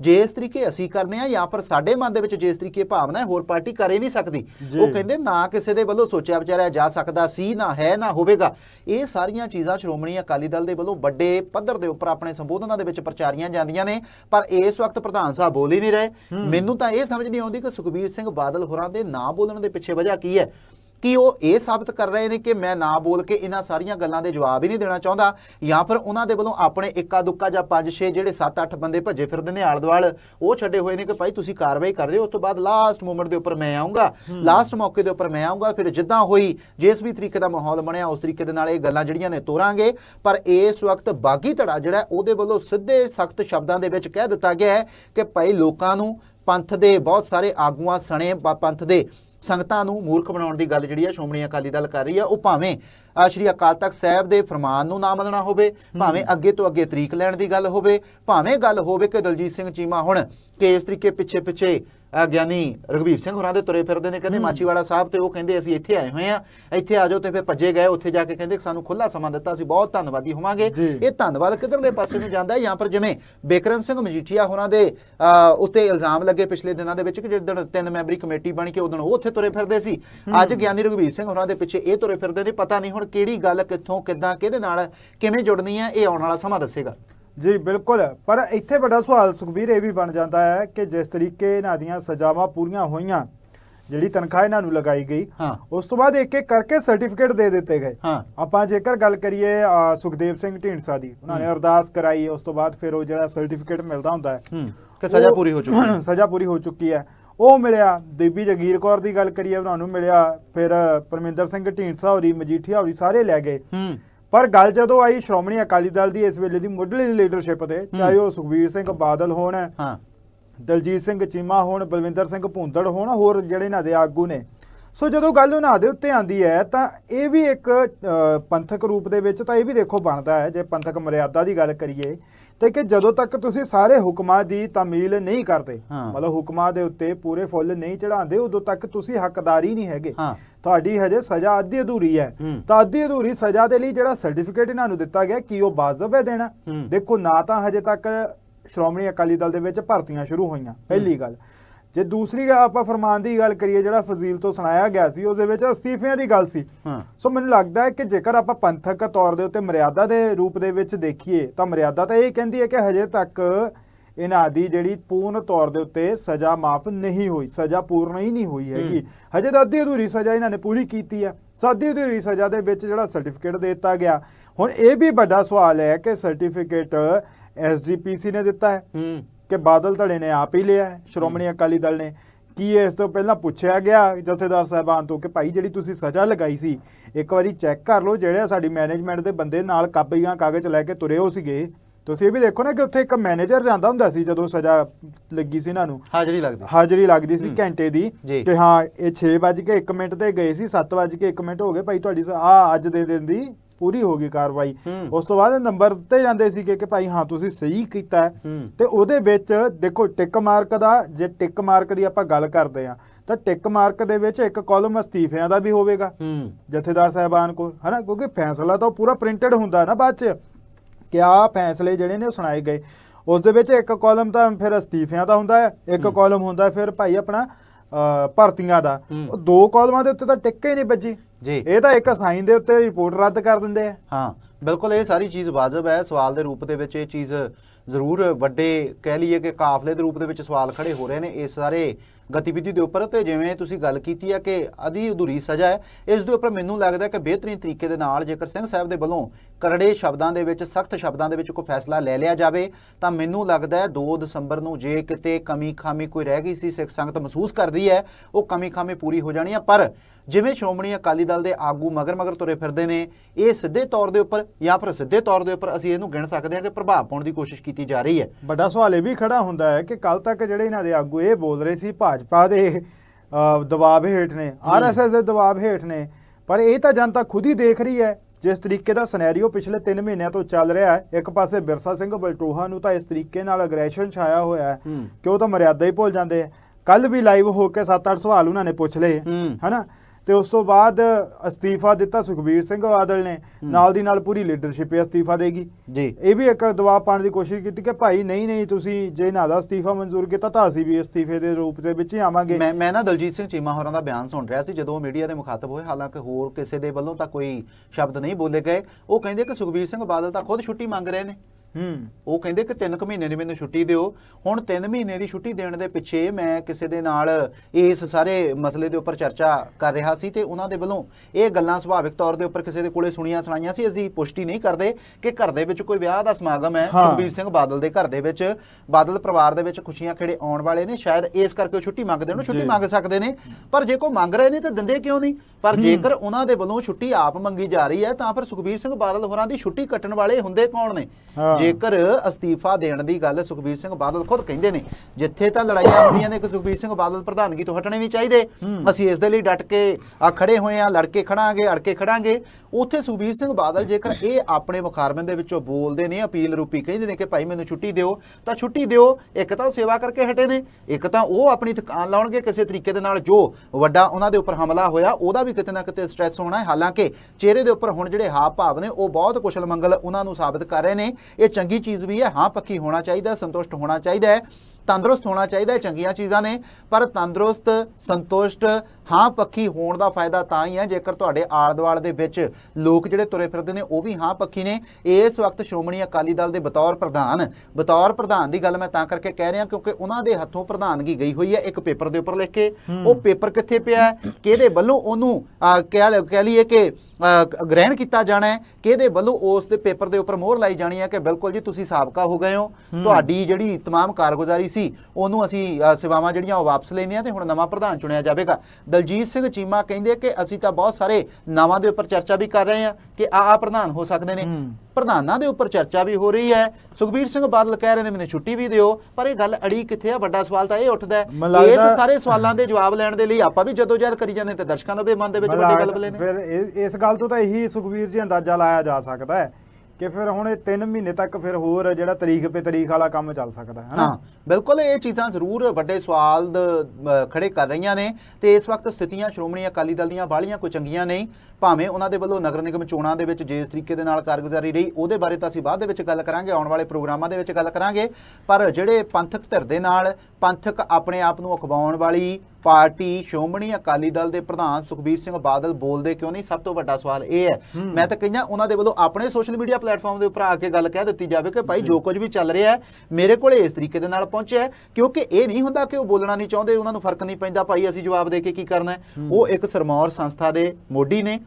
ਜਿਸ ਤਰੀਕੇ ਅਸੀਂ ਕਰਨੇ ਆ ਜਾਂ ਪਰ ਸਾਡੇ ਮਨ ਦੇ ਵਿੱਚ ਜਿਸ ਤਰੀਕੇ ਭਾਵਨਾ ਹੈ ਹੋਰ ਪਾਰਟੀ ਕਰ ਹੀ ਨਹੀਂ ਸਕਦੀ। ਜੀ। ਉਹ ਕਹਿੰਦੇ ਨਾ ਕਿਸੇ ਦੇ ਵੱਲੋਂ ਸੋਚਿਆ ਵਿਚਾਰਿਆ ਜਾ ਸਕਦਾ ਸੀ ਨਾ ਹੈ ਨਾ ਹੋਵੇਗਾ। ਇਹ ਸਾਰੀਆਂ ਚੀਜ਼ਾਂ ਸ਼੍ਰੋਮਣੀ ਅਕਾਲੀ ਦਲ ਦੇ ਵੱਲੋਂ ਵੱਡੇ ਪੱਧਰ ਦੇ ਉੱਪਰ ਆਪਣੇ ਸੰਬੋਧਨਾਂ ਦੇ ਵਿੱਚ ਪ੍ਰਚਾਰੀਆਂ ਜਾਂਦੀਆਂ ਨੇ ਪਰ ਇਸ ਵਕਤ ਪ੍ਰਧਾਨ ਸਾਹਿਬ ਬੋਲ ਹੀ ਨਹੀਂ ਰਹੇ। ਮੈਨੂੰ ਤਾਂ ਇਹ ਸਮਝ ਨਹੀਂ ਆਉਂਦੀ ਕਿ ਸੁਖਬੀਰ ਸਿੰਘ ਬਾਦਲ ਹੋਰਾਂ ਦੇ ਨਾ ਬੋਲਣ ਦੇ ਪਿੱਛੇ ਵਜ੍ਹਾ ਕੀ ਹੈ। ਕਿ ਉਹ ਇਹ ਸਾਬਤ ਕਰ ਰਹੇ ਨੇ ਕਿ ਮੈਂ ਨਾ ਬੋਲ ਕੇ ਇਹਨਾਂ ਸਾਰੀਆਂ ਗੱਲਾਂ ਦੇ ਜਵਾਬ ਹੀ ਨਹੀਂ ਦੇਣਾ ਚਾਹੁੰਦਾ ਜਾਂ ਫਿਰ ਉਹਨਾਂ ਦੇ ਵੱਲੋਂ ਆਪਣੇ ਇੱਕਾ ਦੁੱਕਾ ਜਾਂ 5-6 ਜਿਹੜੇ 7-8 ਬੰਦੇ ਭੱਜੇ ਫਿਰਦੇ ਨੇ ਆਲੇ ਦੁਆਲੇ ਉਹ ਛੱਡੇ ਹੋਏ ਨੇ ਕਿ ਭਾਈ ਤੁਸੀਂ ਕਾਰਵਾਈ ਕਰ ਦਿਓ ਉਸ ਤੋਂ ਬਾਅਦ ਲਾਸਟ ਮੂਮੈਂਟ ਦੇ ਉੱਪਰ ਮੈਂ ਆਉਂਗਾ ਲਾਸਟ ਮੌਕੇ ਦੇ ਉੱਪਰ ਮੈਂ ਆਉਂਗਾ ਫਿਰ ਜਿੱਦਾਂ ਹੋਈ ਜਿਸ ਵੀ ਤਰੀਕੇ ਦਾ ਮਾਹੌਲ ਬਣਿਆ ਉਸ ਤਰੀਕੇ ਦੇ ਨਾਲ ਇਹ ਗੱਲਾਂ ਜਿਹੜੀਆਂ ਨੇ ਤੋਰਾਂਗੇ। ਪਰ ਇਸ ਵਕਤ ਬਾਗੀ ਧੜਾ ਜਿਹੜਾ ਉਹਦੇ ਵੱਲੋਂ ਸਿੱਧੇ ਸਖਤ ਸ਼ਬਦਾਂ ਦੇ ਵਿੱਚ ਕਹਿ ਦਿੱਤਾ ਗਿਆ ਹੈ ਕਿ ਭਾਈ ਲੋਕਾਂ ਨੂੰ ਪੰਥ ਦੇ ਬਹੁਤ ਸਾਰੇ ਆਗੂਆਂ ਸਣੇ ਪੰਥ ਦੇ ਸੰਗਤਾਂ ਨੂੰ ਮੂਰਖ ਬਣਾਉਣ ਦੀ ਗੱਲ ਜਿਹੜੀ ਹੈ ਸ਼੍ਰੋਮਣੀ ਅਕਾਲੀ ਦਲ ਕਰ ਰਹੀ ਹੈ ਉਹ ਭਾਵੇਂ ਸ਼੍ਰੀ ਅਕਾਲ ਤਖਤ ਸਾਹਿਬ ਦੇ ਫਰਮਾਨ ਨੂੰ ਨਾ ਮੰਨਣਾ ਹੋਵੇ ਭਾਵੇਂ ਅੱਗੇ ਤੋਂ ਅੱਗੇ ਤਰੀਕ ਲੈਣ ਦੀ ਗੱਲ ਹੋਵੇ ਭਾਵੇਂ ਗੱਲ ਹੋਵੇ ਕਿ ਦਲਜੀਤ ਸਿੰਘ ਚੀਮਾ ਹੁਣ ਕੇਸ ਤਰੀਕੇ ਪਿੱਛੇ ਪਿੱਛੇ ਗਿਆਨੀ ਰਘਵੀਰ ਸਿੰਘ ਹੋਰਾਂ ਦੇ ਤੁਰੇ ਫਿਰਦੇ ਨੇ ਕਹਿੰਦੇ ਮਾਚੀਵਾੜਾ ਸਾਹਿਬ ਤੇ ਉਹ ਕਹਿੰਦੇ ਅਸੀਂ ਇੱਥੇ ਆਏ ਹੋਏ ਆ ਇੱਥੇ ਆ ਜਾਓ ਤੇ ਫਿਰ ਭੱਜੇ ਗਏ ਉੱਥੇ ਜਾ ਕੇ ਕਹਿੰਦੇ ਸਾਨੂੰ ਖੁੱਲਾ ਸਮਾਂ ਦਿੱਤਾ ਅਸੀਂ ਬਹੁਤ ਧੰਨਵਾਦੀ ਹੋਵਾਂਗੇ। ਇਹ ਧੰਨਵਾਦ ਕਿਧਰਲੇ ਪਾਸੇ ਨੂੰ ਜਾਂਦਾ ਹੈ? ਜਾਂ ਪਰ ਜਿਵੇਂ ਬੇਕਰਮ ਸਿੰਘ ਮਜੀਠੀਆ ਹੋਰਾਂ ਦੇ ਉੱਤੇ ਇਲਜ਼ਾਮ ਲੱਗੇ ਪਿਛਲੇ ਦਿਨਾਂ ਦੇ ਵਿੱਚ ਕਿ ਜਦੋਂ ਤਿੰਨ ਮੈਂਬਰੀ ਕਮੇਟੀ ਬਣ ਕੇ ਉਦੋਂ ਉਹ ਉੱਥੇ ਤੁਰੇ ਫਿਰਦੇ ਸੀ। ਅੱਜ ਗਿਆਨੀ ਰਘਵੀਰ ਸਿੰਘ ਹੋਰਾਂ ਦੇ ਪਿੱਛੇ ਇਹ ਤੁਰੇ ਫਿਰਦੇ ਨੇ। ਪਤਾ ਨਹੀਂ ਹੁਣ ਕਿਹੜੀ ਗੱਲ ਕਿੱਥੋਂ ਕਿੱਦਾਂ ਕਿਹਦੇ ਨਾਲ ਕਿਵੇਂ ਜੁੜਨੀ ਹੈ ਇਹ ਆਉਣ ਵਾਲਾ ਸਮਾਂ ਦੱਸੇਗਾ। ਜੀ ਬਿਲਕੁਲ। ਪਰ ਇੱਥੇ ਵੱਡਾ ਸਵਾਲ ਸੁਖਬੀਰ ਇਹ ਵੀ ਬਣ ਜਾਂਦਾ ਹੈ ਕਿ ਜਿਸ ਤਰੀਕੇ ਇਹਨਾਂ ਦੀਆਂ ਸਜ਼ਾਵਾਂ ਪੂਰੀਆਂ ਹੋਈਆਂ ਜਿਹੜੀ ਤਨਖਾਹ ਇਹਨਾਂ ਨੂੰ ਲਗਾਈ ਗਈ ਹਾਂ। ਉਸ ਤੋਂ ਬਾਅਦ ਇੱਕ ਇੱਕ ਕਰਕੇ ਸਰਟੀਫਿਕੇਟ ਦੇ ਦਿੱਤੇ ਗਏ। ਹਾਂ। ਆਪਾਂ ਜੇਕਰ ਗੱਲ ਕਰੀਏ ਸੁਖਦੇਵ ਸਿੰਘ ਢੀਂਡਸਾ ਦੀ ਉਹਨਾਂ ਨੇ ਅਰਦਾਸ ਕਰਾਈ ਉਸ ਤੋਂ ਬਾਅਦ ਫਿਰ ਉਹ ਜਿਹੜਾ ਸਰਟੀਫਿਕੇਟ ਮਿਲਦਾ ਹੁੰਦਾ ਹੈ ਕਿ ਸਜ਼ਾ ਪੂਰੀ ਹੋ ਚੁੱਕੀ ਹੈ। ਸਜ਼ਾ ਪੂਰੀ ਹੋ ਚੁੱਕੀ ਹੈ। ਉਹ ਮਿਲਿਆ ਬੀਬੀ ਜਗੀਰ ਕੌਰ ਦੀ ਗੱਲ ਕਰੀਏ ਉਹਨਾਂ ਨੂੰ ਮਿਲਿਆ ਫਿਰ ਪਰਮਿੰਦਰ ਸਿੰਘ ਢੀਂਡਸਾ ਹੋਰੀ ਮਜੀਠੀਆ ਹੋਰੀ ਸਾਰੇ ਲੈ ਗਏ। ਹੂੰ। ਪਰ ਗੱਲ ਜਦੋਂ ਆਈ ਸ਼੍ਰੋਮਣੀ ਅਕਾਲੀ ਦਲ ਦੀ ਇਸ ਵੇਲੇ ਦੀ ਮੁੱਢਲੀ ਲੀਡਰਸ਼ਿਪ ਤੇ ਚਾਹੇ ਉਹ ਸੁਖਬੀਰ ਸਿੰਘ ਬਾਦਲ ਹੋਣ ਹਾਂ। ਦਲਜੀਤ ਸਿੰਘ ਚੀਮਾ ਹੋਣ ਬਲਵਿੰਦਰ ਸਿੰਘ ਭੂੰਦੜ ਹੋਣ ਹੋਰ ਜਿਹੜੇ ਇਹਨਾਂ ਦੇ ਆਗੂ ਨੇ। ਸੋ ਜਦੋਂ ਗੱਲ ਉਹਨਾਂ ਦੇ ਉੱਤੇ ਆਂਦੀ ਹੈ ਤਾਂ ਇਹ ਵੀ ਇੱਕ ਪੰਥਕ ਰੂਪ ਦੇ ਵਿੱਚ ਤਾਂ ਇਹ ਵੀ ਦੇਖੋ ਬਣਦਾ ਹੈ ਜੇ ਪੰਥਕ ਮਰਿਆਦਾ ਦੀ ਗੱਲ ਕਰੀਏ ਤੇ ਕਿ ਜਦੋਂ ਤੱਕ ਤੁਸੀਂ ਸਾਰੇ ਹੁਕਮਾਂ ਦੀ ਤਾਮੀਲ ਨਹੀਂ ਕਰਦੇ। ਮਤਲਬ ਹੁਕਮਾਂ ਦੇ ਉੱਤੇ ਪੂਰੇ ਫੁੱਲ ਨਹੀਂ ਚੜਾਉਂਦੇ ਉਦੋਂ ਤੱਕ ਤੁਸੀਂ ਹੱਕਦਾਰੀ ਨਹੀਂ ਹੈਗੇ। ਤੁਹਾਡੀ ਹਜੇ ਸਜ਼ਾ ਅੱਧੀ ਅਧੂਰੀ ਹੈ। ਤਾਂ ਅੱਧੀ ਅਧੂਰੀ ਸਜ਼ਾ ਦੇ ਲਈ ਜਿਹੜਾ ਸਰਟੀਫਿਕੇਟ ਇਹਨਾਂ ਨੂੰ ਦਿੱਤਾ ਗਿਆ ਕੀ ਉਹ ਵਾਜਬ ਹੈ ਦੇਣਾ। ਦੇਖੋ ਨਾ ਤਾਂ ਹਜੇ ਤੱਕ ਸ਼੍ਰੋਮਣੀ ਅਕਾਲੀ ਦਲ ਦੇ ਵਿੱਚ ਭਰਤੀਆਂ ਸ਼ੁਰੂ ਹੋਈਆਂ ਪਹਿਲੀ ਗੱਲ। ਜੇ ਦੂਸਰੀ ਗੱਲ ਆਪਾਂ ਫਰਮਾਨ ਦੀ ਗੱਲ ਕਰੀਏ ਜਿਹੜਾ ਫਜ਼ੀਲ ਤੋਂ ਸੁਣਾਇਆ ਗਿਆ ਸੀ ਉਸ ਦੇ ਵਿੱਚ ਅਸਤੀਫਿਆਂ ਦੀ ਗੱਲ ਸੀ। ਸੋ ਮੈਨੂੰ ਲੱਗਦਾ ਹੈ ਕਿ ਜੇਕਰ ਆਪਾਂ ਪੰਥਕ ਤੌਰ ਦੇ ਉੱਤੇ ਮਰਿਆਦਾ ਦੇ ਰੂਪ ਦੇ ਵਿੱਚ ਦੇਖੀਏ ਤਾਂ ਮਰਿਆਦਾ ਤਾਂ ਇਹ ਕਹਿੰਦੀ ਹੈ ਕਿ ਹਜੇ ਤੱਕ ਇਹਨਾਂ ਦੀ ਜਿਹੜੀ ਪੂਰਨ ਤੌਰ ਦੇ ਉੱਤੇ ਸਜ਼ਾ ਮਾਫ ਨਹੀਂ ਹੋਈ ਸਜ਼ਾ ਪੂਰਨ ਹੀ ਨਹੀਂ ਹੋਈ ਹੈਗੀ। ਹਜੇ ਤਾਂ ਅੱਧੀ ਅਧੂਰੀ ਸਜ਼ਾ ਇਹਨਾਂ ਨੇ ਪੂਰੀ ਕੀਤੀ ਹੈ। ਸਾਦੀ ਅਧੂਰੀ ਸਜ਼ਾ ਦੇ ਵਿੱਚ ਜਿਹੜਾ ਸਰਟੀਫਿਕੇਟ ਦੇ ਦਿੱਤਾ ਗਿਆ। ਹੁਣ ਇਹ ਵੀ ਵੱਡਾ ਸਵਾਲ ਹੈ ਕਿ ਸਰਟੀਫਿਕੇਟ ਐਸਜੀਪੀਸੀ ਨੇ ਦਿੱਤਾ ਹੈ ਹੂੰ। ਕਿ ਬਾਦਲ ਧੜੇ ਨੇ ਆਪ ਹੀ ਲਿਆ ਹੈ, ਸ਼੍ਰੋਮਣੀ ਅਕਾਲੀ ਦਲ ਨੇ। ਕੀ ਇਸ ਤੋਂ ਪਹਿਲਾਂ ਪੁੱਛਿਆ ਗਿਆ ਜਥੇਦਾਰ ਸਾਹਿਬਾਨ ਤੋਂ ਕਿ ਭਾਈ ਜਿਹੜੀ ਤੁਸੀਂ ਸਜ਼ਾ ਲਗਾਈ ਸੀ ਇੱਕ ਵਾਰੀ ਚੈੱਕ ਕਰ ਲਓ ਜਿਹੜੇ ਸਾਡੀ ਮੈਨੇਜਮੈਂਟ ਦੇ ਬੰਦੇ ਨਾਲ ਕਾਪੀਆਂ ਕਾਗਜ਼ ਲੈ ਕੇ ਤੁਰੇ ਹੋ ਸੀਗੇ। ਤੁਸੀਂ ਇਹ ਵੀ ਦੇਖੋ ਨਾ ਕਿ ਉੱਥੇ ਇੱਕ ਮੈਨੇਜਰ ਜਾਂਦਾ ਹੁੰਦਾ ਸੀ ਜਦੋਂ ਸਜ਼ਾ ਲੱਗੀ ਸੀ ਇਹਨਾਂ ਨੂੰ। ਹਾਜ਼ਰੀ ਲੱਗਦੀ। ਹਾਜ਼ਰੀ ਲੱਗਦੀ ਸੀ। ਘੰਟੇ ਦੀ। ਕਿ ਹਾਂ ਇਹ 6:01 ਮਿੰਟ ਤੇ ਗਏ ਸੀ 7:01 ਮਿੰਟ ਹੋ ਗਏ ਭਾਈ ਤੁਹਾਡੀ ਆ ਅੱਜ ਦੇ ਦਿਨ ਦੀ ਪੂਰੀ ਹੋ ਗਈ ਕਾਰਵਾਈ। ਉਸ ਤੋਂ ਬਾਅਦ ਨੰਬਰ ਤੇ ਜਾਂਦੇ ਸੀਗੇ ਕਿ ਭਾਈ ਹਾਂ ਤੁਸੀਂ ਸਹੀ ਕੀਤਾ ਤੇ ਉਹਦੇ ਵਿੱਚ ਦੇਖੋ ਟਿਕ ਮਾਰਕ ਦਾ ਜੇ ਟਿਕ ਮਾਰਕ ਦੀ ਆਪਾਂ ਗੱਲ ਕਰਦੇ ਆ ਤਾਂ ਟਿਕ ਮਾਰਕ ਦੇ ਵਿੱਚ ਇੱਕ ਕਾਲਮ ਅਸਤੀਫਿਆਂ ਦਾ ਵੀ ਹੋਵੇਗਾ। ਜਥੇਦਾਰ ਸਾਹਿਬਾਨ ਕੋਲ ਹਨਾ? ਕਿਉਂਕਿ ਫੈਸਲਾ ਤਾਂ ਉਹ ਪੂਰਾ ਪ੍ਰਿੰਟਡ ਹੁੰਦਾ ਨਾ ਬਾਅਦ ਚ। ਕਿ ਆਹ ਫੈਸਲੇ ਜਿਹੜੇ ਨੇ ਉਹ ਸੁਣਾਏ ਗਏ। ਉਸ ਦੇ ਵਿੱਚ ਇੱਕ ਕਾਲਮ ਤਾਂ ਫਿਰ ਅਸਤੀਫਿਆਂ ਦਾ ਹੁੰਦਾ ਹੈ ਇੱਕ। ਕਾਲਮ ਹੁੰਦਾ ਫਿਰ ਭਾਈ ਆਪਣਾ ਭਰਤੀਆਂ ਦਾ। ਉਹ ਦੋ ਕਾਲਮਾਂ ਦੇ ਉੱਤੇ ਤਾਂ ਟਿੱਕ ਹੀ ਨਹੀਂ ਵੱਜੀ। ਜੀ। ਇਹ ਤਾਂ ਇੱਕ ਸਾਈਨ ਦੇ ਉੱਤੇ ਰਿਪੋਰਟ ਰੱਦ ਕਰ ਦਿੰਦੇ ਆ। ਹਾਂ ਬਿਲਕੁਲ ਇਹ ਸਾਰੀ ਚੀਜ਼ ਵਾਜਬ ਹੈ। ਸਵਾਲ ਦੇ ਰੂਪ ਦੇ ਵਿੱਚ ਇਹ ਚੀਜ਼ ਜ਼ਰੂਰ ਵੱਡੇ ਕਹਿ ਲਈਏ ਕਿ ਕਾਫਲੇ ਦੇ ਰੂਪ ਦੇ ਵਿੱਚ ਸਵਾਲ ਖੜੇ ਹੋ ਰਹੇ ਨੇ। ਇਸ ਸਾਰੇ ਗਤੀਵਿਧੀ ਦੇ ਉੱਪਰ ਤੇ ਜਿਵੇਂ ਤੁਸੀਂ ਗੱਲ ਕੀਤੀ ਹੈ ਕਿ ਅਧੀ ਅਧੂਰੀ ਸਜ਼ਾ ਹੈ, ਇਸ ਦੇ ਉੱਪਰ ਮੈਨੂੰ ਲੱਗਦਾ ਕਿ ਬਿਹਤਰੀਨ ਤਰੀਕੇ ਦੇ ਨਾਲ ਜੇਕਰ ਸਿੰਘ ਸਾਹਿਬ ਦੇ ਵੱਲੋਂ ਕਰੜੇ ਸ਼ਬਦਾਂ ਦੇ ਵਿੱਚ, ਸਖਤ ਸ਼ਬਦਾਂ ਦੇ ਵਿੱਚ ਕੋਈ ਫੈਸਲਾ ਲੈ ਲਿਆ ਜਾਵੇ, ਤਾਂ ਮੈਨੂੰ ਲੱਗਦਾ ਹੈ 2 ਦਸੰਬਰ ਨੂੰ ਜੇ ਕਿਤੇ ਕਮੀ ਖਾਮੀ ਕੋਈ ਰਹਿ ਗਈ ਸੀ, ਸਿੱਖ ਸੰਗਤ ਮਹਿਸੂਸ ਕਰਦੀ ਹੈ, ਉਹ ਕਮੀ ਖਾਮੀ ਪੂਰੀ ਹੋ ਜਾਣੀ ਹੈ ਪਰ ਜਿਵੇਂ ਸ਼੍ਰੋਮਣੀ ਅਕਾਲੀ ਦਲ ਦੇ ਆਗੂ ਮਗਰ ਮਗਰ ਤੁਰੇ ਫਿਰਦੇ ਨੇ, ਇਹ ਸਿੱਧੇ ਤੌਰ ਦੇ ਉੱਪਰ ਜਾਂ ਫਿਰ ਸਿੱਧੇ ਤੌਰ ਦੇ ਉੱਪਰ ਅਸੀਂ ਇਹਨੂੰ ਗਿਣ ਸਕਦੇ ਹਾਂ ਕਿ ਪ੍ਰਭਾਵ ਪਾਉਣ ਦੀ ਕੋਸ਼ਿਸ਼ ਕੀਤੀ ਜਾ ਰਹੀ ਹੈ। ਵੱਡਾ ਸਵਾਲ ਇਹ ਵੀ ਖੜਾ ਹੁੰਦਾ ਹੈ ਕਿ ਕੱਲ ਤੱਕ ਜਿਹੜੇ ਇਹਨਾਂ ਦੇ ਆਗੂ ਇਹ ਬੋਲ ਰਹੇ ਸੀ ਭਾਜਪਾ ਦੇ ਦਬਾਅ ਹੇਠ ਨੇ ਆਰਐਸਐਸ ਦੇ ਦਬਾਅ ਹੇਠ ਨੇ। ਪਰ ਇਹ ਤਾਂ ਜਨਤਾ ਖੁਦ ਹੀ ਦੇਖ ਰਹੀ ਹੈ ਜਿਸ ਤਰੀਕੇ ਦਾ ਸਿਨੈਰੀਓ ਪਿਛਲੇ 3 ਮਹੀਨਿਆਂ ਤੋਂ ਚੱਲ ਰਿਹਾ ਹੈ। ਇੱਕ ਪਾਸੇ ਬਿਰਸਾ ਸਿੰਘ ਬਲਟੋਹਾ ਨੂੰ ਤਾਂ ਇਸ ਤਰੀਕੇ ਨਾਲ ਅਗਰੈਸ਼ਨ ਛਾਇਆ ਹੋਇਆ ਹੈ। ਕਿ ਉਹ ਤਾਂ ਮਰਿਆਦਾ ਹੀ ਭੁੱਲ ਜਾਂਦੇ ਆ। ਕੱਲ ਵੀ ਲਾਈਵ ਹੋ ਕੇ 7-8 ਸਵਾਲ ਉਹਨਾਂ ਨੇ ਪੁੱਛ ਲਏ। ਹਨਾ? ਤੇ ਉਸ ਤੋਂ ਬਾਅਦ ਅਸਤੀਫਾ ਦਿੱਤਾ ਸੁਖਬੀਰ ਸਿੰਘ ਬਾਦਲ ਨੇ। ਨਾਲ ਦੀ ਨਾਲ ਪੂਰੀ ਲੀਡਰਸ਼ਿਪ ਅਸਤੀਫਾ ਦੇਗੀ ਜੀ। ਇਹ ਵੀ ਇੱਕ ਦਬਾਅ ਪਾਉਣ ਦੀ ਕੋਸ਼ਿਸ਼ ਕੀਤੀ ਕਿ ਭਾਈ ਨਹੀਂ ਨਹੀਂ ਤੁਸੀਂ ਜੇ ਇਹਨਾਂ ਦਾ ਅਸਤੀਫਾ ਮਨਜ਼ੂਰ ਕੀਤਾ ਤਾਂ ਅਸੀਂ ਵੀ ਅਸਤੀਫੇ ਦੇ ਰੂਪ ਦੇ ਵਿੱਚ ਹੀ ਆਵਾਂਗੇ। ਮੈਂ ਮੈਂ ਨਾ ਦਲਜੀਤ ਸਿੰਘ ਚੀਮਾ ਹੋਰਾਂ ਦਾ ਬਿਆਨ ਸੁਣ ਰਿਹਾ ਸੀ। ਜਦੋਂ ਮੀਡੀਆ ਦੇ ਮੁਖਾਤਬ ਹੋਏ ਹਾਲਾਂਕਿ ਹੋਰ ਕਿਸੇ ਦੇ ਵੱਲੋਂ ਤਾਂ ਕੋਈ ਸ਼ਬਦ ਨਹੀਂ ਬੋਲੇ ਗਏ। ਉਹ ਕਹਿੰਦੇ ਕਿ ਸੁਖਬੀਰ ਸਿੰਘ ਬਾਦਲ ਤਾਂ ਖੁਦ ਛੁੱਟੀ ਮੰਗ ਰਹੇ ਨੇ। ਹੂੰ। ਉਹ ਕਹਿੰਦੇ ਕਿ 3 ਕੁ ਮਹੀਨੇ ਦੀ ਮੈਨੂੰ ਛੁੱਟੀ ਦਿਓ। ਹੁਣ 3 ਮਹੀਨੇ ਦੀ ਛੁੱਟੀ ਦੇਣ ਦੇ ਪਿੱਛੇ ਮੈਂ ਕਿਸੇ ਦੇ ਨਾਲ ਇਸ ਸਾਰੇ ਮਸਲੇ ਦੇ ਉੱਪਰ ਚਰਚਾ ਕਰ ਰਿਹਾ ਸੀ ਤੇ ਉਹਨਾਂ ਦੇ ਵੱਲੋਂ ਇਹ ਗੱਲਾਂ ਸੁਭਾਵਿਕ ਤੌਰ ਦੇ ਉੱਪਰ ਕਿਸੇ ਦੇ ਕੋਲੇ ਸੁਣੀਆਂ ਸੁਣਾਈਆਂ ਸੀ। ਅਸੀਂ ਪੁਸ਼ਟੀ ਨਹੀਂ ਕਰਦੇ ਕਿ ਘਰ ਦੇ ਵਿੱਚ ਕੋਈ ਵਿਆਹ ਦਾ ਸਮਾਗਮ ਹੈ। ਸੁਖਬੀਰ ਸਿੰਘ ਬਾਦਲ ਦੇ ਘਰ ਦੇ ਵਿੱਚ। ਬਾਦਲ ਪਰਿਵਾਰ ਦੇ ਵਿੱਚ ਖੁਸ਼ੀਆਂ ਖੇੜੇ ਆਉਣ ਵਾਲੇ ਨੇ। ਸ਼ਾਇਦ ਇਸ ਕਰਕੇ ਉਹ ਛੁੱਟੀ ਮੰਗਦੇ ਨੇ ਛੁੱਟੀ। ਮੰਗ ਸਕਦੇ ਨੇ। ਪਰ ਜੇ ਕੋਈ ਮੰਗ ਰਹੇ ਨੇ ਤਾਂ ਦਿੰਦੇ ਕਿਉਂ ਨਹੀਂ? ਪਰ ਜੇਕਰ ਉਹਨਾਂ ਦੇ ਵੱਲੋਂ ਛੁੱਟੀ ਆਪ ਮੰਗੀ ਜਾ ਰਹੀ ਹੈ ਤਾਂ ਫਿਰ ਸੁਖਬੀਰ ਸਿੰਘ ਬਾਦਲ ਹੋਰਾਂ ਦੀ ਛੁੱਟੀ ਕੱਟਣ ਵਾਲੇ ਹੁੰਦੇ ਕੌਣ ਨੇ। ਜੇਕਰ ਅਸਤੀਫਾ ਦੇਣ ਦੀ ਗੱਲ ਸੁਖਬੀਰ ਸਿੰਘ ਬਾਦਲ ਖੁਦ ਕਹਿੰਦੇ ਨੇ ਜਿੱਥੇ ਤਾਂ ਲੜਾਈਆਂ ਹੁੰਦੀਆਂ ਨੇ ਕਿ ਸੁਖਬੀਰ ਸਿੰਘ ਬਾਦਲ ਪ੍ਰਧਾਨਗੀ ਤੋਂ ਹਟਣੇ ਨਹੀਂ ਚਾਹੀਦੇ। ਅਸੀਂ ਇਸ ਦੇ ਲਈ ਡਟ ਕੇ ਆ ਖੜੇ ਹੋਏ ਆ ਲੜ ਕੇ ਖੜਾਂਗੇ ਅੜ ਕੇ ਖੜਾਂਗੇ। ਉੱਥੇ ਸੁਖਬੀਰ ਸਿੰਘ ਬਾਦਲ ਜੇਕਰ ਇਹ ਆਪਣੇ ਮੁਖਾਰਬਨ ਦੇ ਵਿੱਚੋਂ ਬੋਲਦੇ ਨੇ ਅਪੀਲ ਰੂਪੀ ਕਹਿੰਦੇ ਨੇ ਕਿ ਭਾਈ ਮੈਨੂੰ ਛੁੱਟੀ ਦਿਓ ਤਾਂ ਛੁੱਟੀ ਦਿਓ ਇੱਕ ਤਾਂ ਉਹ ਸੇਵਾ ਕਰਕੇ ਹਟੇ ਨੇ ਇੱਕ ਤਾਂ ਉਹ ਆਪਣੀ ਥਕਾਨ ਲਾਉਣਗੇ ਕਿਸੇ ਤਰੀਕੇ ਦੇ ਨਾਲ ਜੋ ਵੱਡਾ ਉਹਨਾਂ ਦੇ ਉੱਪਰ ਹਮਲਾ ਹੋਇਆ ਉਹਦਾ ਵੀ ਕਿਤੇ ਨਾ ਕਿਤੇ ਸਟ੍ਰੈਸ ਹੋਣਾ ਹੈ। ਹਾਲਾਂਕਿ ਚਿਹਰੇ ਦੇ ਉੱਪਰ ਹੁਣ ਜਿਹੜੇ ਹਾਵ ਭਾਵ ਨੇ ਉਹ ਬਹੁਤ ਕੁਸ਼ਲ ਮੰਗਲ ਉਹਨਾਂ ਨੂੰ ਸਾਬਿਤ ਕਰ ਰਹੇ ਨੇ। ਇਹ ਚੰਗੀ ਚੀਜ਼ ਵੀ ਹੈ। ਹਾਂ ਪੱਕੀ ਹੋਣਾ ਚਾਹੀਦਾ ਸੰਤੁਸ਼ਟ ਹੋਣਾ ਚਾਹੀਦਾ ਹੈ। ਤੰਦਰੁਸਤ ਹੋਣਾ ਚਾਹੀਦਾ ਹੈ ਚੰਗੀਆਂ ਚੀਜ਼ਾਂ ਨੇ ਪਰ ਤੰਦਰੁਸਤ ਸੰਤੁਸ਼ਟ ਹਾਂ ਪੱਖੀ ਹੋਣ ਦਾ ਫਾਇਦਾ ਤਾਂ ਹੀ ਹੈ ਜੇਕਰ ਤੁਹਾਡੇ ਆਲੇ ਦੁਆਲੇ ਦੇ ਵਿੱਚ ਲੋਕ ਜਿਹੜੇ ਤੁਰੇ ਫਿਰਦੇ ਨੇ ਉਹ ਵੀ ਹਾਂ ਪੱਖੀ ਨੇ। ਇਸ ਵਕਤ ਸ਼੍ਰੋਮਣੀ ਅਕਾਲੀ ਦਲ ਦੇ ਬਤੌਰ ਪ੍ਰਧਾਨ ਬਤੌਰ ਪ੍ਰਧਾਨ ਦੀ ਗੱਲ ਮੈਂ ਤਾਂ ਕਰਕੇ ਕਹਿ ਰਿਹਾ ਕਿਉਂਕਿ ਉਹਨਾਂ ਦੇ ਹੱਥੋਂ ਪ੍ਰਧਾਨਗੀ ਗਈ ਹੋਈ ਹੈ ਇੱਕ ਪੇਪਰ ਦੇ ਉੱਪਰ ਲਿਖ ਕੇ। ਉਹ ਪੇਪਰ ਕਿੱਥੇ ਪਿਆ ਹੈ? ਕਿਹਦੇ ਵੱਲੋਂ ਉਹਨੂੰ ਕਹਿ ਕਹਿ ਲਈਏ ਕਿ ਗ੍ਰਹਿਣ ਕੀਤਾ ਜਾਣਾ ਹੈ? ਕਿਹਦੇ ਵੱਲੋਂ ਉਸ ਦੇ ਪੇਪਰ ਦੇ ਉੱਪਰ ਮੋਹਰ ਲਾਈ ਜਾਣੀ ਹੈ ਕਿ ਬਿਲਕੁਲ ਜੀ ਤੁਸੀਂ ਸਾਬਕਾ ਹੋ ਗਏ ਹੋ? ਹੂੰ। ਤੁਹਾਡੀ ਜਿਹੜੀ ਤਮਾਮ ਕਾਰਗੁਜ਼ਾਰੀ ਸੀ ਉਹਨੂੰ ਅਸੀਂ ਸੇਵਾਵਾਂ ਜਿਹੜੀਆਂ ਉਹ ਵਾਪਸ ਲੈਣੀਆਂ ਤੇ ਹੁਣ ਨਵਾਂ ਪ੍ਰਧਾਨ ਚੁਣਿਆ ਜਾਵੇਗਾ। ਦਲਜੀਤ ਸਿੰਘ ਚੀਮਾ ਕਹਿੰਦੇ ਕਿ ਅਸੀਂ ਤਾਂ ਬਹੁਤ ਸਾਰੇ ਨਾਵਾਂ ਦੇ ਉੱਪਰ ਚਰਚਾ ਵੀ ਕਰ ਰਹੇ ਹਾਂ ਕਿ ਆ ਆ ਪ੍ਰਧਾਨ ਹੋ ਸਕਦੇ ਨੇ। ਪ੍ਰਧਾਨਾਂ ਦੇ ਉੱਪਰ ਚਰਚਾ ਵੀ ਹੋ ਰਹੀ ਹੈ। ਸੁਖਬੀਰ ਸਿੰਘ ਬਾਦਲ ਕਹਿ ਰਹੇ ਨੇ ਮੈਨੂੰ ਛੁੱਟੀ ਵੀ ਦਿਓ। ਪਰ ਇਹ ਗੱਲ ਅੜੀ ਕਿੱਥੇ ਆ? ਵੱਡਾ ਸਵਾਲ ਤਾਂ ਇਹ ਉੱਠਦਾ ਹੈ ਇਸ ਸਾਰੇ ਸਵਾਲਾਂ ਦੇ ਜਵਾਬ ਲੈਣ ਦੇ ਲਈ ਆਪਾਂ ਵੀ ਜਦੋਜਹਿਦ ਕਰੀ ਜਾਂਦੇ ਤੇ ਦਰਸ਼ਕਾਂ ਦਾ ਵੀ ਮਨ ਦੇ ਵਿੱਚ ਵੱਡੇ ਗਲਬਲੇ ਨੇ। ਫਿਰ ਇਸ ਗੱਲ ਤੋਂ ਤਾਂ ਇਹੀ ਸੁਖਵੀਰ ਜੀ ਅੰਦਾਜ਼ਾ ਲਾਇਆ ਜਾ ਸਕਦਾ ਹੈ ਕਿ ਫਿਰ ਹੁਣ ਇਹ 3 ਮਹੀਨੇ ਤੱਕ ਫਿਰ ਹੋਰ ਜਿਹੜਾ ਤਰੀਕ ਪੇ ਤਰੀਕ ਵਾਲਾ ਕੰਮ ਚੱਲ ਸਕਦਾ ਹੈ ਹਾਂ, ਬਿਲਕੁਲ ਇਹ ਚੀਜ਼ਾਂ ਜ਼ਰੂਰ ਵੱਡੇ ਸਵਾਲ ਦ- ਖੜੇ ਕਰ ਰਹੀਆਂ ਨੇ ਤੇ ਇਸ ਵਕਤ ਸਥਿਤੀਆਂ ਸ਼੍ਰੋਮਣੀ ਅਕਾਲੀ ਦਲ ਦੀਆਂ ਬਾਹਲੀਆਂ ਕੋਈ ਚੰਗੀਆਂ ਨਹੀਂ ਭਾਵੇਂ ਉਹਨਾਂ ਦੇ ਵੱਲੋਂ ਨਗਰ ਨਿਗਮ ਚੋਣਾਂ ਦੇ ਵਿੱਚ ਜਿਸ ਤਰੀਕੇ ਦੇ ਨਾਲ ਕਾਰਗੁਜ਼ਾਰੀ ਰਹੀ, ਉਹਦੇ ਬਾਰੇ ਤਾਂ ਅਸੀਂ ਬਾਅਦ ਦੇ ਵਿੱਚ ਗੱਲ ਕਰਾਂਗੇ, ਆਉਣ ਵਾਲੇ ਪ੍ਰੋਗਰਾਮਾਂ ਦੇ ਵਿੱਚ ਗੱਲ ਕਰਾਂਗੇ। ਪਰ ਜਿਹੜੇ ਪੰਥਕ ਧਿਰ ਦੇ ਨਾਲ ਪੰਥਕ ਆਪਣੇ ਆਪ ਨੂੰ ਅਖਵਾਉਣ ਵਾਲੀ ਪਾਰਟੀ ਸ਼੍ਰੋਮਣੀ ਅਕਾਲੀ ਦਲ ਦੇ ਪ੍ਰਧਾਨ ਸੁਖਬੀਰ ਸਿੰਘ ਬਾਦਲ ਬੋਲਦੇ ਕਿਉਂ ਨਹੀਂ? ਸਭ ਤੋਂ ਵੱਡਾ ਸਵਾਲ ਇਹ ਹੈ। ਮੈਂ ਤਾਂ ਕਹਿੰਦਾ ਉਹਨਾਂ ਦੇ ਵੱਲੋਂ ਆਪਣੇ ਸੋਸ਼ਲ ਮੀਡੀਆ ਪਲੇਟਫਾਰਮ ਦੇ ਉੱਪਰ ਆ ਕੇ ਗੱਲ ਕਹਿ ਦਿੱਤੀ ਜਾਵੇ ਕਿ ਭਾਈ ਜੋ। ਕੁਝ ਵੀ ਚੱਲ ਰਿਹਾ ਹੈ ਮੇਰੇ ਕੋਲੇ ਇਸ ਤਰੀਕੇ ਦੇ ਨਾਲ ਪਹੁੰਚਿਆ ਕਿਉਂਕਿ ਇਹ ਨਹੀਂ ਹੁੰਦਾ ਕਿ ਉਹ ਬੋਲਣਾ ਨਹੀਂ ਚਾਹੁੰਦੇ ਉਹਨਾਂ ਨੂੰ ਫ਼ਰਕ ਨਹੀਂ ਪੈਂਦਾ ਭਾਈ ਅਸੀਂ ਜਵਾਬ ਦੇ ਕੇ ਕੀ ਕਰਨਾ ਹੈ? ਉਹ ਇੱਕ ਸਰਮੌਰ ਸੰਸਥਾ ਦੇ ਮੋਢੀ ਨੇ।